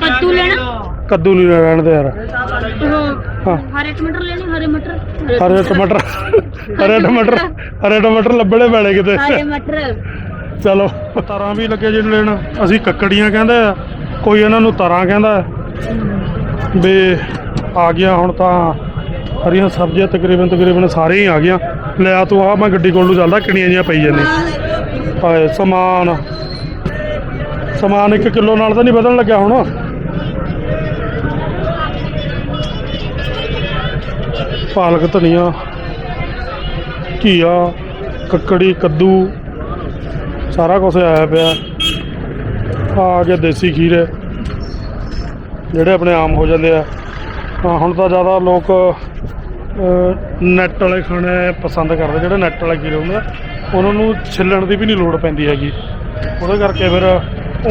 ਕੱਦੂ ਲੈਣਾ। ਕੱਦੂ ਨਹੀਂ ਰਹਿਣ ਦੇ ਯਾਰ। ਉਹ ਹਾਂ। ਹਰੇ ਟਮਾਟਰ ਲੈਣੇ ਹਰੇ ਮਟਰ। ਹਰੇ ਟਮਾਟਰ ਹਰੇ ਟਮਾਟਰ ਹਰੇ ਟਮਾਟਰ ਲੱਭਣੇ ਪੈਣੇ ਕਿਤੇ। ਹਰੇ ਮਟਰ। ਚਲੋ। ਤਾਰਾਂ ਵੀ ਲੱਗੇ ਜਿਹੜੇ ਲੈਣ। ਅਸੀਂ ਕੱਕੜੀਆਂ ਕਹਿੰਦੇ ਆ। ਕੋਈ ਇਹਨਾਂ ਨੂੰ ਤਾਰਾਂ ਕਹਿੰਦਾ ਹੈ। ਵੀ ਆ ਗਿਆ ਹੁਣ ਤਾਂ ਹਰੀਆਂ ਸਬਜ਼ੀਆਂ ਤਕਰੀਬਨ ਤਕਰੀਬਨ ਸਾਰੇ ਹੀ ਆ ਗਈਆਂ। ਲੈ ਆ ਤੂੰ ਆ ਮੈਂ ਗੱਡੀ ਕੋਲ ਨੂੰ ਚੱਲਦਾ ਕਿਣੀਆਂ ਜੀਆਂ ਪਈ ਜਾਂਦੀ। ਹਾਏ ਸਮਾਨ। ਸਮਾਨ 1 ਕਿਲੋ ਨਾਲ ਤਾਂ ਨਹੀਂ ਵਧਣ ਲੱਗਿਆ ਹੁਣ। ਪਾਲਕ ਧਨੀਆ ਘੀਆ ਕੱਕੜੀ ਕੱਦੂ ਸਾਰਾ ਕੁਝ ਆਇਆ ਪਿਆ। ਆ ਗਿਆ ਦੇਸੀ ਖੀਰੇ ਜਿਹੜੇ ਆਪਣੇ ਆਮ ਹੋ ਜਾਂਦੇ ਆ। ਹਾਂ, ਹੁਣ ਤਾਂ ਜ਼ਿਆਦਾ ਲੋਕ ਨੈਟ ਵਾਲੇ ਖਾਣੇ ਪਸੰਦ ਕਰਦੇ ਜਿਹੜੇ ਨੈਟ ਵਾਲੇ ਖੀਰੇ ਹੁੰਦੇ ਆ ਉਹਨਾਂ ਨੂੰ ਛਿੱਲਣ ਦੀ ਵੀ ਨਹੀਂ ਲੋੜ ਪੈਂਦੀ ਹੈਗੀ। ਉਹਦੇ ਕਰਕੇ ਫਿਰ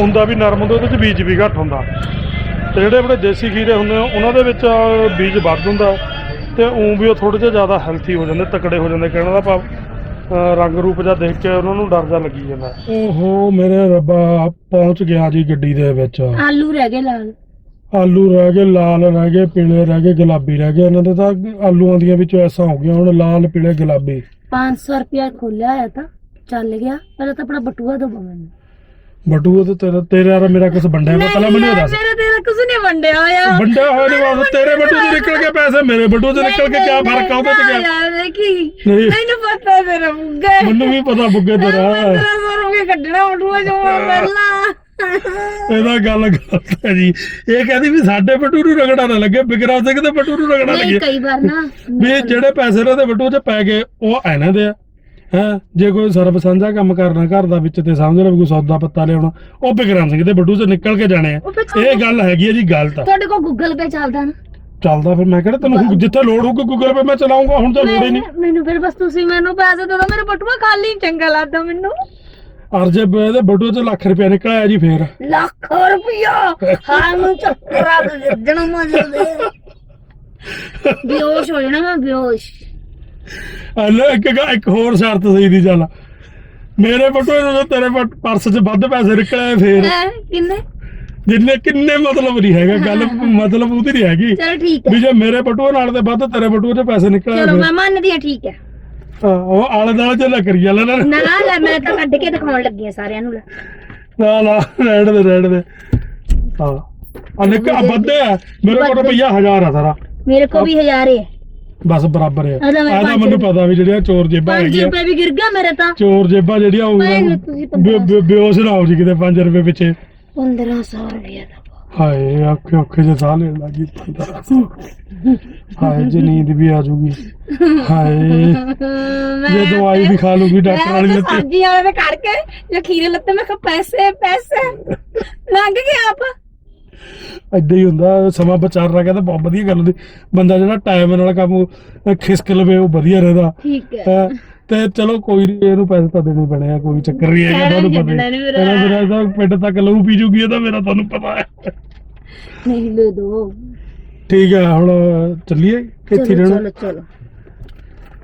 ਉਹਦਾ ਵੀ ਨਰਮ ਹੁੰਦਾ ਉਹਦੇ 'ਚ ਬੀਜ ਵੀ ਘੱਟ ਹੁੰਦਾ। ਤੇ ਜਿਹੜੇ ਆਪਣੇ ਦੇਸੀ ਖੀਰੇ ਹੁੰਦੇ ਆ ਉਹਨਾਂ ਦੇ ਵਿੱਚ ਬੀਜ ਵੱਧ ਹੁੰਦਾ। ਤੇ ਉਂ ਵੀ ਉਹ ਥੋੜੇ ਜਿਹਾ ਜ਼ਿਆਦਾ ਹੈਲਥੀ ਹੋ ਜਾਂਦੇ ਤਕੜੇ ਹੋ ਜਾਂਦੇ ਕਹਿਣ ਦਾ ਭਾਵ ਅਹ ਰੰਗ ਰੂਪ ਜਿਹਾ ਦੇਖ ਕੇ ਉਹਨਾਂ ਨੂੰ ਡਰ ਜਾ ਲੱਗੀ ਜਾਂਦਾ। ਓਹੋ ਮੇਰੇ ਰੱਬਾ ਪਹੁੰਚ ਗਿਆ ਜੀ ਗੱਡੀ ਦੇ ਵਿੱਚ। ਆਲੂ ਰਹਿ ਗਏ ਲਾਲ। ਆਲੂ ਰਹਿ ਗਏ ਲਾਲ ਰਹਿ ਗਏ ਪੀਲੇ ਰਹਿ ਗਏ ਗੁਲਾਬੀ ਰਹਿ ਗਏ। ਇਹਨਾਂ ਦੇ ਤਾਂ ਆਲੂਆਂ ਦੀਆਂ ਵੀ ਚੋਇਸਾਂ ਹੋ ਗਈਆਂ ਹੁਣ ਲਾਲ ਪੀਲੇ ਗੁਲਾਬੀ। 500 ਰੁਪਿਆ ਖੋਲਿਆ ਹੋਇਆ ਤਾਂ ਚੱਲ ਗਿਆ। ਪਹਿਲਾਂ ਤਾਂ ਆਪਣਾ ਬਟੂਆ ਦੋ ਬਟੂਆ ਤੇ ਤੇਰਾ ਤੇਰਾ ਯਾਰ ਮੇਰਾ ਕੁਝ ਵੰਡਿਆ ਵਾ ਪਹਿਲਾਂ ਮੈਨੂੰ ਇਹ ਦੱਸ। ਮੇਰਾ ਤੇਰਾ ਕੁਝ ਨਹੀਂ ਵੰਡਿਆ ਹੋਇਆ। ਵੰਡਿਆ ਹੋਇਆ ਨਹੀਂ ਬਾਬਾ ਤੇਰੇ ਬਟੂਏ ਤੋਂ ਨਿਕਲ ਕੇ ਪੈਸੇ ਮੇਰੇ ਬਟੂਏ ਤੋਂ ਨਿਕਲ ਕੇ ਕੀ ਫ਼ਰਕ ਆ ਉਹਦੇ ਚ ਯਾਰ ਦੇਖੀ ਮੈਨੂੰ ਪਤਾ ਤੇਰਾ ਬੁੱਗਾ ਮੈਨੂੰ ਵੀ ਪਤਾ ਬੁੱਗੇ ਤੇਰਾ। 1500 ਰੁਪਏ ਕੱਢਣਾ ਬਟੂਆ ਜੋ ਪਹਿਲਾਂ। ਇਹਦਾ ਗੱਲ ਗਲਤ ਹੈ ਜੀ। ਇਹ ਕਹਿੰਦੀ ਵੀ ਸਾਡੇ ਬਟੂ ਨੂੰ ਰਗੜਾ ਨਾ ਲੱਗੇ ਬਿਕਰਾ ਸਿੰਘ ਦੇ ਬਟੂ ਨੂੰ ਰਗੜਾ ਲੱਗੇ। ਕਈ ਵਾਰ ਨਾ ਵੀ ਜਿਹੜੇ ਪੈਸੇ ਇਹਨਾਂ ਦੇ ਬਟੂ 'ਚ ਪੈ ਗਏ ਉਹ ਇਹਨਾਂ ਦੇ ਆ। ਹੈ? ਜੇ ਕੋਈ ਸਰਬ ਸਾਂਝਾ ਕੰਮ ਕਰਨਾ ਘਰ ਦਾ ਵਿੱਚ ਤੇ ਸਮਝ ਲਓ ਵੀ ਕੋਈ ਸੌਦਾ ਪੱਤਾ ਲਿਆਉਣਾ ਉਹ ਬਿਕਰਮ ਸਿੰਘ ਦੇ ਬਟੂ 'ਚ ਨਿਕਲ ਕੇ ਜਾਣੇ ਆ। ਉਹ ਇਹ ਗੱਲ ਹੈਗੀ ਹੈ ਜੀ ਗਲਤ ਆ ਤੁਹਾਡੇ ਕੋਲ ਗੂਗਲ ਪੇ ਚੱਲਦਾ ਨਾ। ਚੱਲਦਾ ਫਿਰ ਮੈਂ ਕਿਹੜਾ ਤੈਨੂੰ ਜਿੱਥੇ ਲੋੜ ਹੋਊਗੀ ਗੂਗਲ ਪੇ ਮੈਂ ਚਲਾਉਂਗਾ ਹੁਣ ਤਾਂ ਲੋੜ ਹੀ ਨਹੀਂ। ਮੈਨੂੰ- ਮੈਨੂੰ ਫਿਰ ਬਸ ਤੁਸੀਂ ਮੈਨੂੰ ਪੈਸੇ ਦੇ ਦਿਓ ਮੇਰੇ ਬਟੂਆ ਖਾਲੀ ਚੰਗਾ ਲੱਗਦਾ ਮੈਨੂੰ। ਅਰਜੇ ਇਹਦੇ ਬਟੂ 'ਚ ਲੱਖ ਰੁਪਇਆ ਨਿਕਲਿਆ ਜੀ ਫੇਰ। ਲੱਖ ਰੁਪਿਆ ਹਾਂ ਨੂੰ ਚੱਕਰਾ ਦੇ ਜਣਾ ਮਜ਼ੇ ਦੇ ਬੇਹੋਸ਼ ਹੋ ਜਾਣਾ ਮੈਂ ਬੇਹੋਸ਼। ਹਲੇ ਇੱਕ ਗ- ਇੱਕ ਹੋਰ ਸ਼ਰਤ ਸਹੀ ਦੀ ਚੱਲ। ਮੇਰੇ ਬਟੂਏ ਤੋਂ ਤੇਰੇ ਪ- ਪਰਸ 'ਚ ਵੱਧ ਪੈਸੇ ਨਿਕਲੇ ਫੇਰ। ਹੈਂ? ਕਿੰਨੇ? ਜਿੰਨੇ ਕਿੰਨੇ ਮਤਲਬ ਨਹੀਂ ਹੈਗਾ ਗੱਲ ਮਤਲਬ ਉਹਦੀ ਨਹੀਂ ਹੈਗੀ। ਚਲੋ ਠੀਕ ਹੈ। ਵੀ ਜੇ ਮੇਰੇ ਬਟੂਏ ਨਾਲ ਦੇ ਵੱਧ ਤੇਰੇ ਬਟੂਏ 'ਚ ਪੈਸੇ ਨਿਕਲੇ ਚਲੋ ਮੈਂ ਮੰਨਦੀ ਹਾਂ ਠੀਕ ਹੈ। ਉਹ ਆਲੇ ਦਾਲੇ 'ਚ ਨਾ ਕਰੀ ਚੱਲ ਨਾ ਨਾ ਲੈ ਮੈਂ ਤਾਂ ਕੱਢ ਕੇ ਦਿਖਾਉਣ ਲੱਗੀ ਆ ਸਾਰਿਆਂ ਨੂੰ ਲੈ। ਨਾ ਨਾ ਰਹਿਣ ਦੇ ਰਹਿਣ ਦੇ। ਹਾਂ। ਆ ਨਿੱਕ ਆ ਵੱਧੇ ਆ। ਮੇਰੇ ਕੋਲ ਰੁਪਈਆ ਹਜ਼ਾਰ ਆ ਸਾਰਾ। ਮੇਰੇ ਕੋ ਵੀ ਹਜ਼ਾਰੇ ਹੈ ਬਸ ਬਰਾਬਰ ਆ ਲੈ ਮੈਂ ਆ ਤਾਂ ਪੰਜ ਮੈਨੂੰ ਪਤਾ ਵੀ ਜਿਹੜੀਆਂ ਚੋਰ ਜੇਬਾਂ 5 ਹੈਗੀਆਂ। ਰੁਪਏ ਵੀ ਗਿਰ ਗਿਆ ਮੇਰੇ ਤਾਂ। ਚੋਰ ਜੇਬਾਂ ਜਿਹੜੀਆਂ ਉਹ ਭਾਈ ਤੁਸੀਂ ਪੰਦਰਾਂ ਬੇਹੋਸ਼ ਨਾ ਹੋ ਜੀ ਕਿਤੇ 5 ਰੁਪਏ ਪਿੱਛੇ। 1500 ਰੁਪਏ ਦਾ। ਹਾਏ ਔਖੇ ਔਖੇ ਜਿਹਾ ਸਾਹ ਲੈਣ ਲੱਗੀ ਹਾਏ ਜੇ ਨੀਂਦ ਵੀ ਆ ਜੂਗੀ। ਹਾਏ ਜੇ ਦਵਾਈ ਵੀ ਖਾ ਲੂਗੀ ਡਾਕਟਰ ਵਾਲੀ ਲੱਤੀ ਸਬਜ਼ੀ ਵਾਲੇ ਦੇ ਕਰਕੇ ਜੇ ਖੀਰੇ ਲੱਤੇ ਮੈਂ ਕਿਹਾ ਪੈਸੇ ਪੈਸੇ। ਲੰਘ ਗਏ ਆਪ। ਏਦਾਂ ਹੀ ਹੁੰਦਾ ਸਮਾਂ ਬਚਾਰ ਰਿਹਾ ਕਹਿੰਦਾ ਬਹੁਤ ਵਧੀਆ ਗੱਲ ਹੁੰਦੀ। ਬੰਦਾ ਜਿਹੜਾ ਟਾਈਮ ਨਾਲ ਕੰਮ ਖਿਸਕ ਲਵੇ ਉਹ ਵਧੀਆ ਰਹਿੰਦਾ। ਠੀਕ ਹੈ। ਤੇ ਚਲੋ ਕੋਈ ਨਹੀਂ ਇਹਨੂੰ ਪੈਸੇ ਤਾਂ ਦੇਣੇ ਪੈਣੇ ਆ ਕੋਈ ਚੱਕਰ ਨਹੀਂ ਹੈਗਾ ਤੁਹਾਨੂੰ ਪਤਾ ਹੀ ਮੇਰਾ। ਤਾਂ ਪਿੰਡ ਤੱਕ ਲਹੂ ਪੀ ਜੂਗੀ ਇਹਦਾ ਮੇਰਾ ਤੁਹਾਨੂੰ ਪਤਾ ਹੈ। ਨਹੀਂ ਲੈ ਦੋ। ਠੀਕ ਹੈ ਹੁਣ ਚੱਲੀਏ ਇੱਥੇ ਰਹਿਣਾ। ਚਲੋ ਚਲੋ।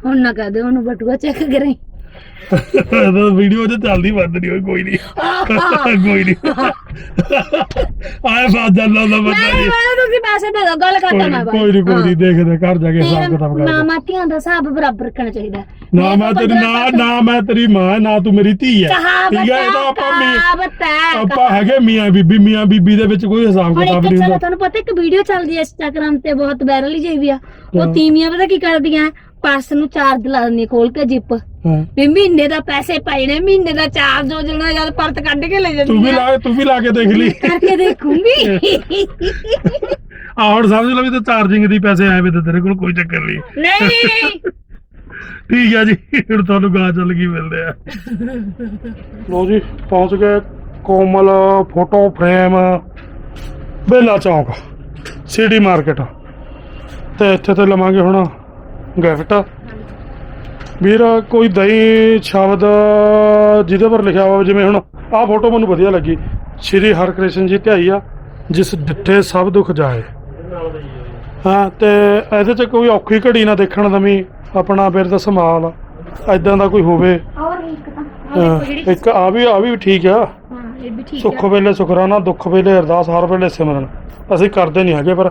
ਹੁਣ ਨਾ ਕਹਦੇ ਉਹਨੂੰ ਬਟੂਆ ਚੈੱਕ ਕਰੇ ਇਹਦਾ ਵੀਡੀਓ ਤੇ ਚੱਲਦੀ ਬੰਦ ਨਹੀਂ ਹੋਈ ਕੋਈ ਨਹੀਂ। ਕੋਈ ਨਹੀਂ। ਆਏ ਬਾਦ ਜਾਂਦਾ ਦਾ ਬੰਦਾ ਜੀ। ਮੈਂ ਤੁਸੀਂ ਪੈਸੇ ਦੇ ਦੋ ਗੱਲ ਕਰਤਾ ਮੈਂ ਨੀ, ਕੋਈ ਨਹੀਂ ਕੋਈ ਨਹੀਂ ਦੇਖਦੇ ਘਰ ਜਾ ਕੇ ਹਿਸਾਬ ਕਿਤਾਬ ਨਾ ਕਰਦੇ ਮਾਤੀਆਂ ਦਾ ਹਿਸਾਬ ਬਰਾਬਰ ਰੱਖਣਾ ਚਾਹੀਦਾ। ਨਾ ਮੈਂ ਤੇਰੀ ਨਾ ਨਾ ਮੈਂ ਤੇਰੀ ਮਾਂ ਨਾ ਤੂੰ ਮੇਰੀ ਧੀ ਹੈ। ਠੀਕ ਹੈ ਇਹ ਤਾਂ ਆਪਾਂ ਮੀ ਕਹਾਵਤ ਹੈ ਆਪਾਂ ਹੈਗੇ ਮੀਆਂ ਬੀਬੀ ਮੀਆਂ ਬੀਬੀ ਦੇ ਵਿੱਚ ਕੋਈ ਹਿਸਾਬ ਕਿਤਾਬ ਨਹੀਂ ਹੁੰਦਾ। ਤੁਹਾਨੂੰ ਪਤਾ ਇੱਕ ਵੀਡੀਓ ਚੱਲਦੀ ਹੈ ਇੰਸਟਾਗ੍ਰam ਤੇ ਬਹੁਤ ਵਾਇਰਲ ਹੀ ਜਾਈ ਵੀ ਆ। ਉਹ ਤੀਵੀਆਂ ਪਤਾ ਕੀ ਕਰਦੀਆਂ? ਪਰਸ ਨੂੰ ਚਾਰਜ ਲਾ ਦਿੰਦੀਆਂ ਖੋਲ ਕੇ ਜਿੱਪ। ਹਾਂ। ਵੀ ਮਹੀਨੇ ਦਾ ਪੈਸੇ ਪਾਏ ਨੇ ਮਹੀਨੇ ਦਾ ਚਾਰਜ ਹੋ ਜਾਣਾ ਜਦ ਪਰਤ ਕੱਢ ਕੇ ਲੈ ਤੂੰ ਵੀ ਜਾਂਦੀਆਂ ਲਾ ਤੂੰ ਵੀ ਲਾ ਕੇ ਦੇਖ ਲਈ। ਕਰਕੇ ਦੇਖੂੰਗੀ। ਆ ਹੁਣ ਸਮਝ ਲਓ ਵੀ ਤੇ ਚਾਰਜਿੰਗ ਦੀ ਪੈਸੇ ਆਏ ਵੇ ਤੇ ਤੇਰੇ ਕੋਲ ਕੋਈ ਚੱਕਰ ਨਹੀਂ। ਨਹੀਂ। ਠੀਕ ਹੈ ਜੀ ਹੁਣ ਤੁਹਾਨੂੰ ਗਾਂ ਚੱਲ ਗਈ ਮਿਲਦੇ ਆ। ਲੋ ਜੀ ਪਹੁੰਚ ਗਏ ਕੋਮਲ ਫੋਟੋ ਫਰੇਮ ਬੇਲਾ ਚੌਂਕ ਸਿਟੀ ਮਾਰਕੀਟ। ਤੇ ਇੱਥੇ ਤੇ ਲਵਾਂਗੇ ਹੁਣ ਗਿਫਟ ਵੀਰ ਕੋਈ ਦਹੀਂ ਸ਼ਬਦ ਜਿਹਦੇ ਪਰ ਲਿਖਿਆ ਹੋਵੇ ਜਿਵੇਂ ਹੁਣ ਆਹ ਫੋਟੋ ਮੈਨੂੰ ਵਧੀਆ ਲੱਗੀ। ਸ਼੍ਰੀ ਹਰਕ੍ਰਿਸ਼ਨ ਜੀ ਧਿਆਈ ਆ ਜਿਸ ਡਿੱਠੇ ਸਭ ਦੁੱਖ ਜਾਏ। ਹਾਂ ਤੇ ਇਹਦੇ ਚ ਕੋਈ ਔਖੀ ਘੜੀ ਨਾ ਦੇਖਣ ਦਵੀਂ ਆਪਣਾ ਫਿਰ ਦਾ ਸੰਭਾਲ। ਐਦਾਂ ਦਾ ਕੋਈ ਹੋਵੇ। ਇੱਕ ਤਾਂ ਆ ਵੀ ਆ ਵੀ ਠੀਕ ਆ। ਹਾਂ ਇਹ ਵੀ ਠੀਕ ਸੁੱਖ ਵੇਲੇ ਸੁਖਰਾਨਾ ਦੁੱਖ ਵੇਲੇ ਅਰਦਾਸ ਹਰ ਵੇਲੇ ਸਿਮਰਨ। ਅਸੀਂ ਕਰਦੇ ਨਹੀਂ ਹੈਗੇ ਪਰ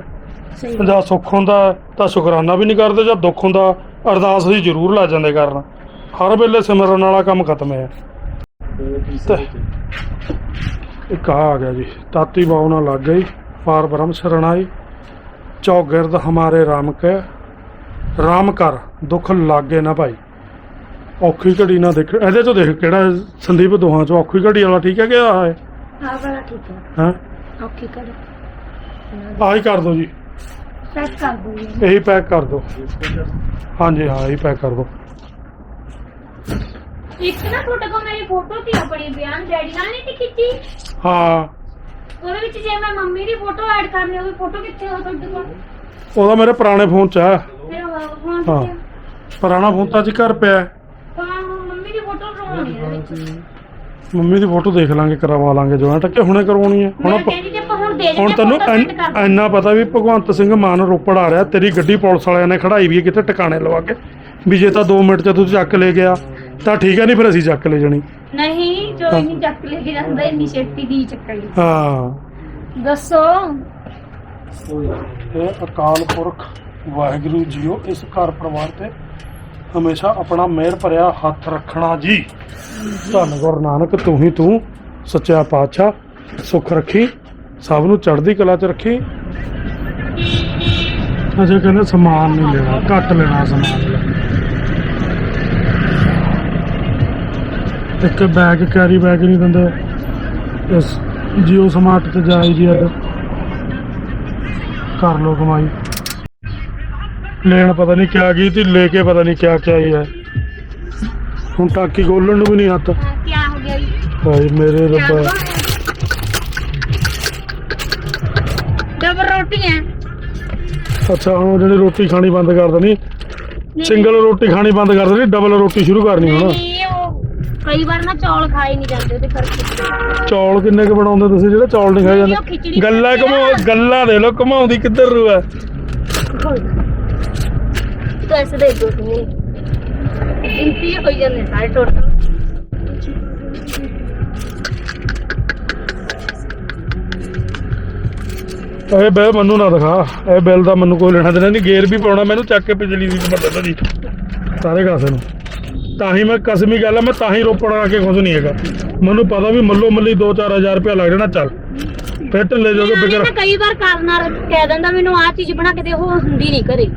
ਜਾਂ ਸੁੱਖ ਹੁੰਦਾ ਤਾਂ ਸ਼ੁਕਰਾਨਾ ਵੀ ਨਹੀਂ ਕਰਦੇ ਜਾਂ ਦੁੱਖ ਹੁੰਦਾ ਅਰਦਾਸ ਵੀ ਜ਼ਰੂਰ ਲਾ ਜਾਂਦੇ ਕਰਨ। ਹਰ ਵੇਲੇ ਸਿਮਰਨ ਵਾਲਾ ਕੰਮ ਖਤਮ ਹੈ। ਤੇ ਇੱਕ ਆ ਗਿਆ ਜੀ ਤਾਤੀ ਬਾਉਨਾ ਲੱਗ ਗਈ ਪਾਰ ਬ੍ਰਹਮ ਸ਼ਰਣਾਈ ਚੌਗਿਰਦ ਹਮਾਰੇ ਰਾਮ ਕੈ ਰਾਮ ਕਰ ਦੁੱਖ ਲਾਗੇ ਨਾ ਭਾਈ। ਔਖੀ ਘੜੀ ਨਾ ਦੇਖ ਇਹਦੇ ਚੋਂ ਦੇਖ ਕਿਹੜਾ ਸੰਦੀਪ ਦੋਹਾਂ ਚੋਂ ਔਖੀ ਘੜੀ ਵਾਲਾ ਠੀਕ ਹੈ ਕਿ ਆਹ ਹੈ ਆਹ ਵਾਲਾ ਠੀਕ ਹੈ। ਹਾਂ? ਓਕੇ ਕਰ ਆਹੀ ਕਰ ਦਿਓ ਜੀ। ਪੈਕ ਕਰ ਇਹੀ ਪੈਕ ਕਰ ਦਿਓ। ਹਾਂਜੀ ਹਾਂ ਇਹੀ ਪੈਕ ਕਰ ਦਿਓ। ਇੱਕ ਨਾ ਤੁਹਾਡੇ ਕੋਲ ਮੇਰੀ ਫੋਟੋ ਸੀ ਆਪਣੀ ਬਿਆਨ ਡੈਡੀ ਨਾਲ ਨਹੀਂ ਖਿੱਚੀ? ਹਾਂ। ਉਹਦੇ ਵਿੱਚ ਜੇ ਮੈਂ ਮੰਮੀ ਦੀ ਫੋਟੋ ਐਡ ਕਰਨੀ ਹੋਵੇ ਫੋਟੋ ਕਿੱਥੇ ਹੋ ਤੁਹਾਡੇ ਕੋਲ? ਉਹਦਾ ਮੇਰੇ ਪੁਰਾਣੇ ਫੋਨ 'ਚ ਫੋਨ ਹਾਂ। ਕਿੱਥੇ ਪੁਰਾਣਾ ਫੋਨ ਤਾਂ ਅੱਜ ਘਰ ਪਿਆ ਹੈ। ਮੰਮੀ ਦੀ ਫੋਟੋ ਬਣਾਉਣੀ ਹੈ ਵਿੱਚ। ਮੰਮੀ ਦੀ ਫੋਟੋ ਦੇਖ ਲਾਂਗੇ ਕਰਵਾ ਲਾਂਗੇ ਜੁਆਇੰਟ ਕਿ ਹੁਣੇ ਕਰਵਾਉਣੀ ਹੈ ਹੁਣ ਮੈਂ ਆਪਾਂ- ਕਹਿੰਦੀ ਤੇ ਆਪਾਂ ਹੁਣ ਦੇ ਹੁਣ ਦਿੰਦੇ ਤੈਨੂੰ ਐਨ-। ਇੰਨਾ ਪਤਾ ਵੀ ਭਗਵੰਤ ਸਿੰਘ ਮਾਨ ਰੋਪੜ ਆ ਰਿਹਾ ਤੇਰੀ ਗੱਡੀ ਪੁਲਿਸ ਵਾਲਿਆਂ ਨੇ ਖੜਾਈ ਵੀ ਹੈ ਕਿਤੇ ਟਿਕਾਣੇ ਲਵਾ ਕੇ। ਵੀ ਜੇ ਤਾਂ 2 ਮਿੰਟ 'ਚ ਤੂੰ ਚੱਕ ਲੈ ਗਿਆ ਤਾਂ ਠੀਕ ਹੈ ਨਹੀਂ ਫਿਰ ਅਸੀਂ ਚੱਕ ਲੈ ਜਾਣੀ। ਨਹੀਂ ਜੋ ਇੰਨੀ ਚੱਕ ਲੈ ਕੇ ਜਾਂਦਾ ਇੰਨੀ ਛੇਤੀ ਦੀ ਚੱਕਣੀ ਹਾਂ। ਦੱਸੋ। ਇਹ ਅਕਾਲ ਪੁਰਖ ਵਾਹਿਗੁਰੂ ਜੀਓ ਇਸ ਘਰ ਪਰਿਵਾਰ ਤੇ ਹਮੇਸ਼ਾ ਆਪਣਾ ਮਿਹਰ ਭਰਿਆ ਹੱਥ ਰੱਖਣਾ ਜੀ। ਧੰਨ ਗੁਰੂ ਨਾਨਕ ਤੂੰ ਹੀ ਤੂੰ ਸੱਚਾ ਪਾਤਸ਼ਾਹ ਸੁੱਖ ਰੱਖੀ। ਸਭ ਨੂੰ ਚੜ੍ਹਦੀ ਕਲਾ 'ਚ ਰੱਖੀ। ਅਜੇ ਕਹਿੰਦੇ ਸਮਾਨ ਨਹੀਂ ਲੈਣਾ ਘੱਟ ਲੈਣਾ ਸਮਾਨ। ਇੱਕ ਬੈਗ ਕੈਰੀ ਬੈਗ ਨਹੀਂ ਦਿੰਦੇ। ਇਸ ਜੀਓ ਸਮਾਰਟ ਤੇ ਜਾਈ ਜੀ ਅੱਜ ਕਰ ਲੋ ਕਮਾਈ। ਲੈਣ ਪਤਾ ਨਹੀਂ ਕਿਆ ਗਈ ਤੇ ਲੈ ਕੇ ਪਤਾ ਨਹੀਂ ਕਿਆ ਕਿਆ ਹੀ ਹੈ। ਹੁਣ ਟਾਕੀ ਖੋਲਣ ਨੂੰ ਵੀ ਨਹੀਂ ਹੱਥ। ਕੀ ਹੋ ਗਿਆ ਜੀ? ਹਾਏ ਮੇਰੇ ਕਿਆ ਰੱਬਾ। ਡਬਲ ਰੋਟੀਆਂ ਅੱਛਾ ਹੁਣ ਜਿਹੜੀ ਰੋਟੀ ਖਾਣੀ ਬੰਦ ਕਰ ਦੇਣੀ। ਸਿੰਗਲ ਰੋਟੀ ਖਾਣੀ ਬੰਦ ਕਰ ਦੇਣੀ ਡਬਲ ਰੋਟੀ ਸ਼ੁਰੂ ਕਰਨੀ ਹੁਣ। ਕਈ ਵਾਰ ਨਾ ਚੌਲ ਖਾਏ ਨਹੀਂ ਜਾਂਦੇ ਉਹਦੇ ਕਰਕੇ। ਚੌਲ ਕਿੰਨੇ ਕ ਬਣਾਉਂਦੇ ਤੁਸੀਂ ਜਿਹੜਾ ਚੌਲ ਨਹੀਂ ਖਾਏ ਜਾਂਦੇ? ਗੱਲਾਂ ਖਾਂਦੇ ਗੱਲਾਂ ਦੇ ਲੋ ਘਮਾਉਂਦੀ ਕਿੱਧਰ ਰੂ ਆ? ਤੂੰ ਐਸੇ ਦੇ ਦੋ ਨਹੀਂ ਗਿਣਤੀ ਹੋਈ ਜਾਂਦੇ ਸਾਰੇ ਟੋਟਲ ਇਹ ਬਿੱਲ ਮੈਨੂੰ ਨਾ ਦਿਖਾ। ਇਹ ਬਿੱਲ ਦਾ ਮੈਨੂੰ ਕੋਈ ਲੈਣਾ ਦੇਣਾ ਨਹੀਂ। ਗੇਅਰ ਵੀ ਪਾਉਣਾ ਮੈਨੂੰ ਚੱਕ ਕੇ ਪਿਛਲੀ ਦੀ ਮਦਦ ਦੀ ਸਾਰੇ ਕਾਸੇ ਨੂੰ ਤਾਂ ਹੀ ਮੈਂ ਕਸਮੀ ਗੱਲ ਆ ਮੈਂ ਤਾਂ ਹੀ ਰੋਪੜ ਆ ਕੇ ਕੁਝ ਨਹੀਂ ਹੈਗਾ। ਮੈਨੂੰ ਪਤਾ ਵੀ ਮੱਲੋ ਮੱਲੀ 2-4000 ਰੁਪਇਆ ਲੱਗ ਜਾਣਾ ਚੱਲ। ਫਿਰ ਢਿੱਲੇ ਜੋਗੇ ਬਿਕਰ ਕਈ ਵਾਰ ਕਰਨਾ ਕਹਿ ਦਿੰਦਾ ਮੈਨੂੰ ਆਹ ਚੀਜ਼ ਬਣਾ ਕੇ ਦੇ ਉਹ ਹੁੰਦੀ ਨਹੀਂ ਘਰੇ।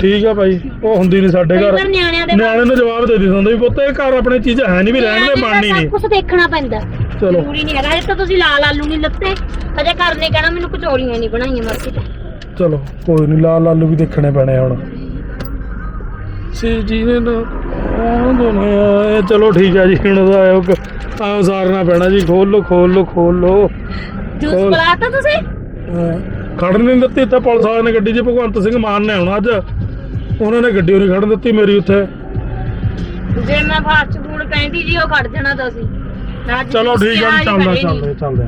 ਠੀਕ ਆ ਭਾਈ ਉਹ ਹੁੰਦੀ ਨਹੀਂ ਸਾਡੇ ਘਰ। ਨਿਆਣਿਆਂ ਦੇ ਨਿਆਣੇ ਨੂੰ ਜਵਾਬ ਦੇ ਦਿੰਦਾ ਵੀ ਪੁੱਤ ਇਹ ਘਰ ਆਪਣੀ ਚੀਜ਼ ਹੈ ਨਹੀਂ ਵੀ ਰਹਿਣ ਦੇ ਬਣਨੀ ਨਹੀਂ ਕੁਝ ਦੇਖਣਾ ਪੈਂਦਾ। ਚਲੋ। ਜ਼ਰੂਰੀ ਨਹੀਂ ਹੈਗਾ ਹਜੇ ਤਾਂ ਤੁਸੀਂ ਲਾਲ ਆਲੂ ਨਹੀਂ ਲੱਤੇ। ਹਜੇ ਘਰ ਨੇ ਕਹਿਣਾ ਮੈਨੂੰ ਕਚੌੜੀਆਂ ਨਹੀਂ ਬਣਾਈਆਂ ਮਰਜ਼ੀ ਤੇ ਚਲੋ ਕੋਈ ਨਹੀਂ ਲਾਲ ਆਲੂ ਵੀ ਦੇਖਣੇ ਪੈਣੇ ਆ ਹੁਣ। ਸੀ ਜੀ ਨੇ ਨਾ ਉਹ ਦੁਨੀਆ ਇਹ ਚਲੋ ਠੀਕ ਆ ਜੀ ਹੁਣ ਉਹਦਾ ਆਇਓ ਆਇਓ ਸਾਰਨਾ ਪੈਣਾ ਜੀ ਖੋਲ ਲੋ ਖੋਲ ਲੋ ਖੋਲ। ਲੋ ਜੂਸ ਹੋਰ। ਬੁਲਾਤਾ ਤੁਸੀਂ? ਖੜਨ ਨਹੀਂ ਦਿੱਤੀ ਇੱਥੇ ਪੁਲਿਸ ਵਾਲਿਆਂ ਨੇ ਗੱਡੀ 'ਚ ਭਗਵੰਤ ਸਿੰਘ ਮਾਨ ਨੇ ਆਉਣਾ ਅੱਜ। ਉਹਨਾਂ ਨੇ ਗੱਡੀ ਨਹੀਂ ਖੜਨ ਦਿੱਤੀ ਮੇਰੀ ਉੱਥੇ। ਜੇ ਮੈਂ ਫਾਸਟ ਫੂਡ ਕਹਿੰਦੀ ਜੀ ਉਹ ਕੱਢ ਜਾਣਾ ਤੁਸੀਂ ਚਲੋ ਠੀਕ ਆ ਜੀ, ਚੱਲਦੇ। ਚੱਲਦੇ ਚੱਲਦੇ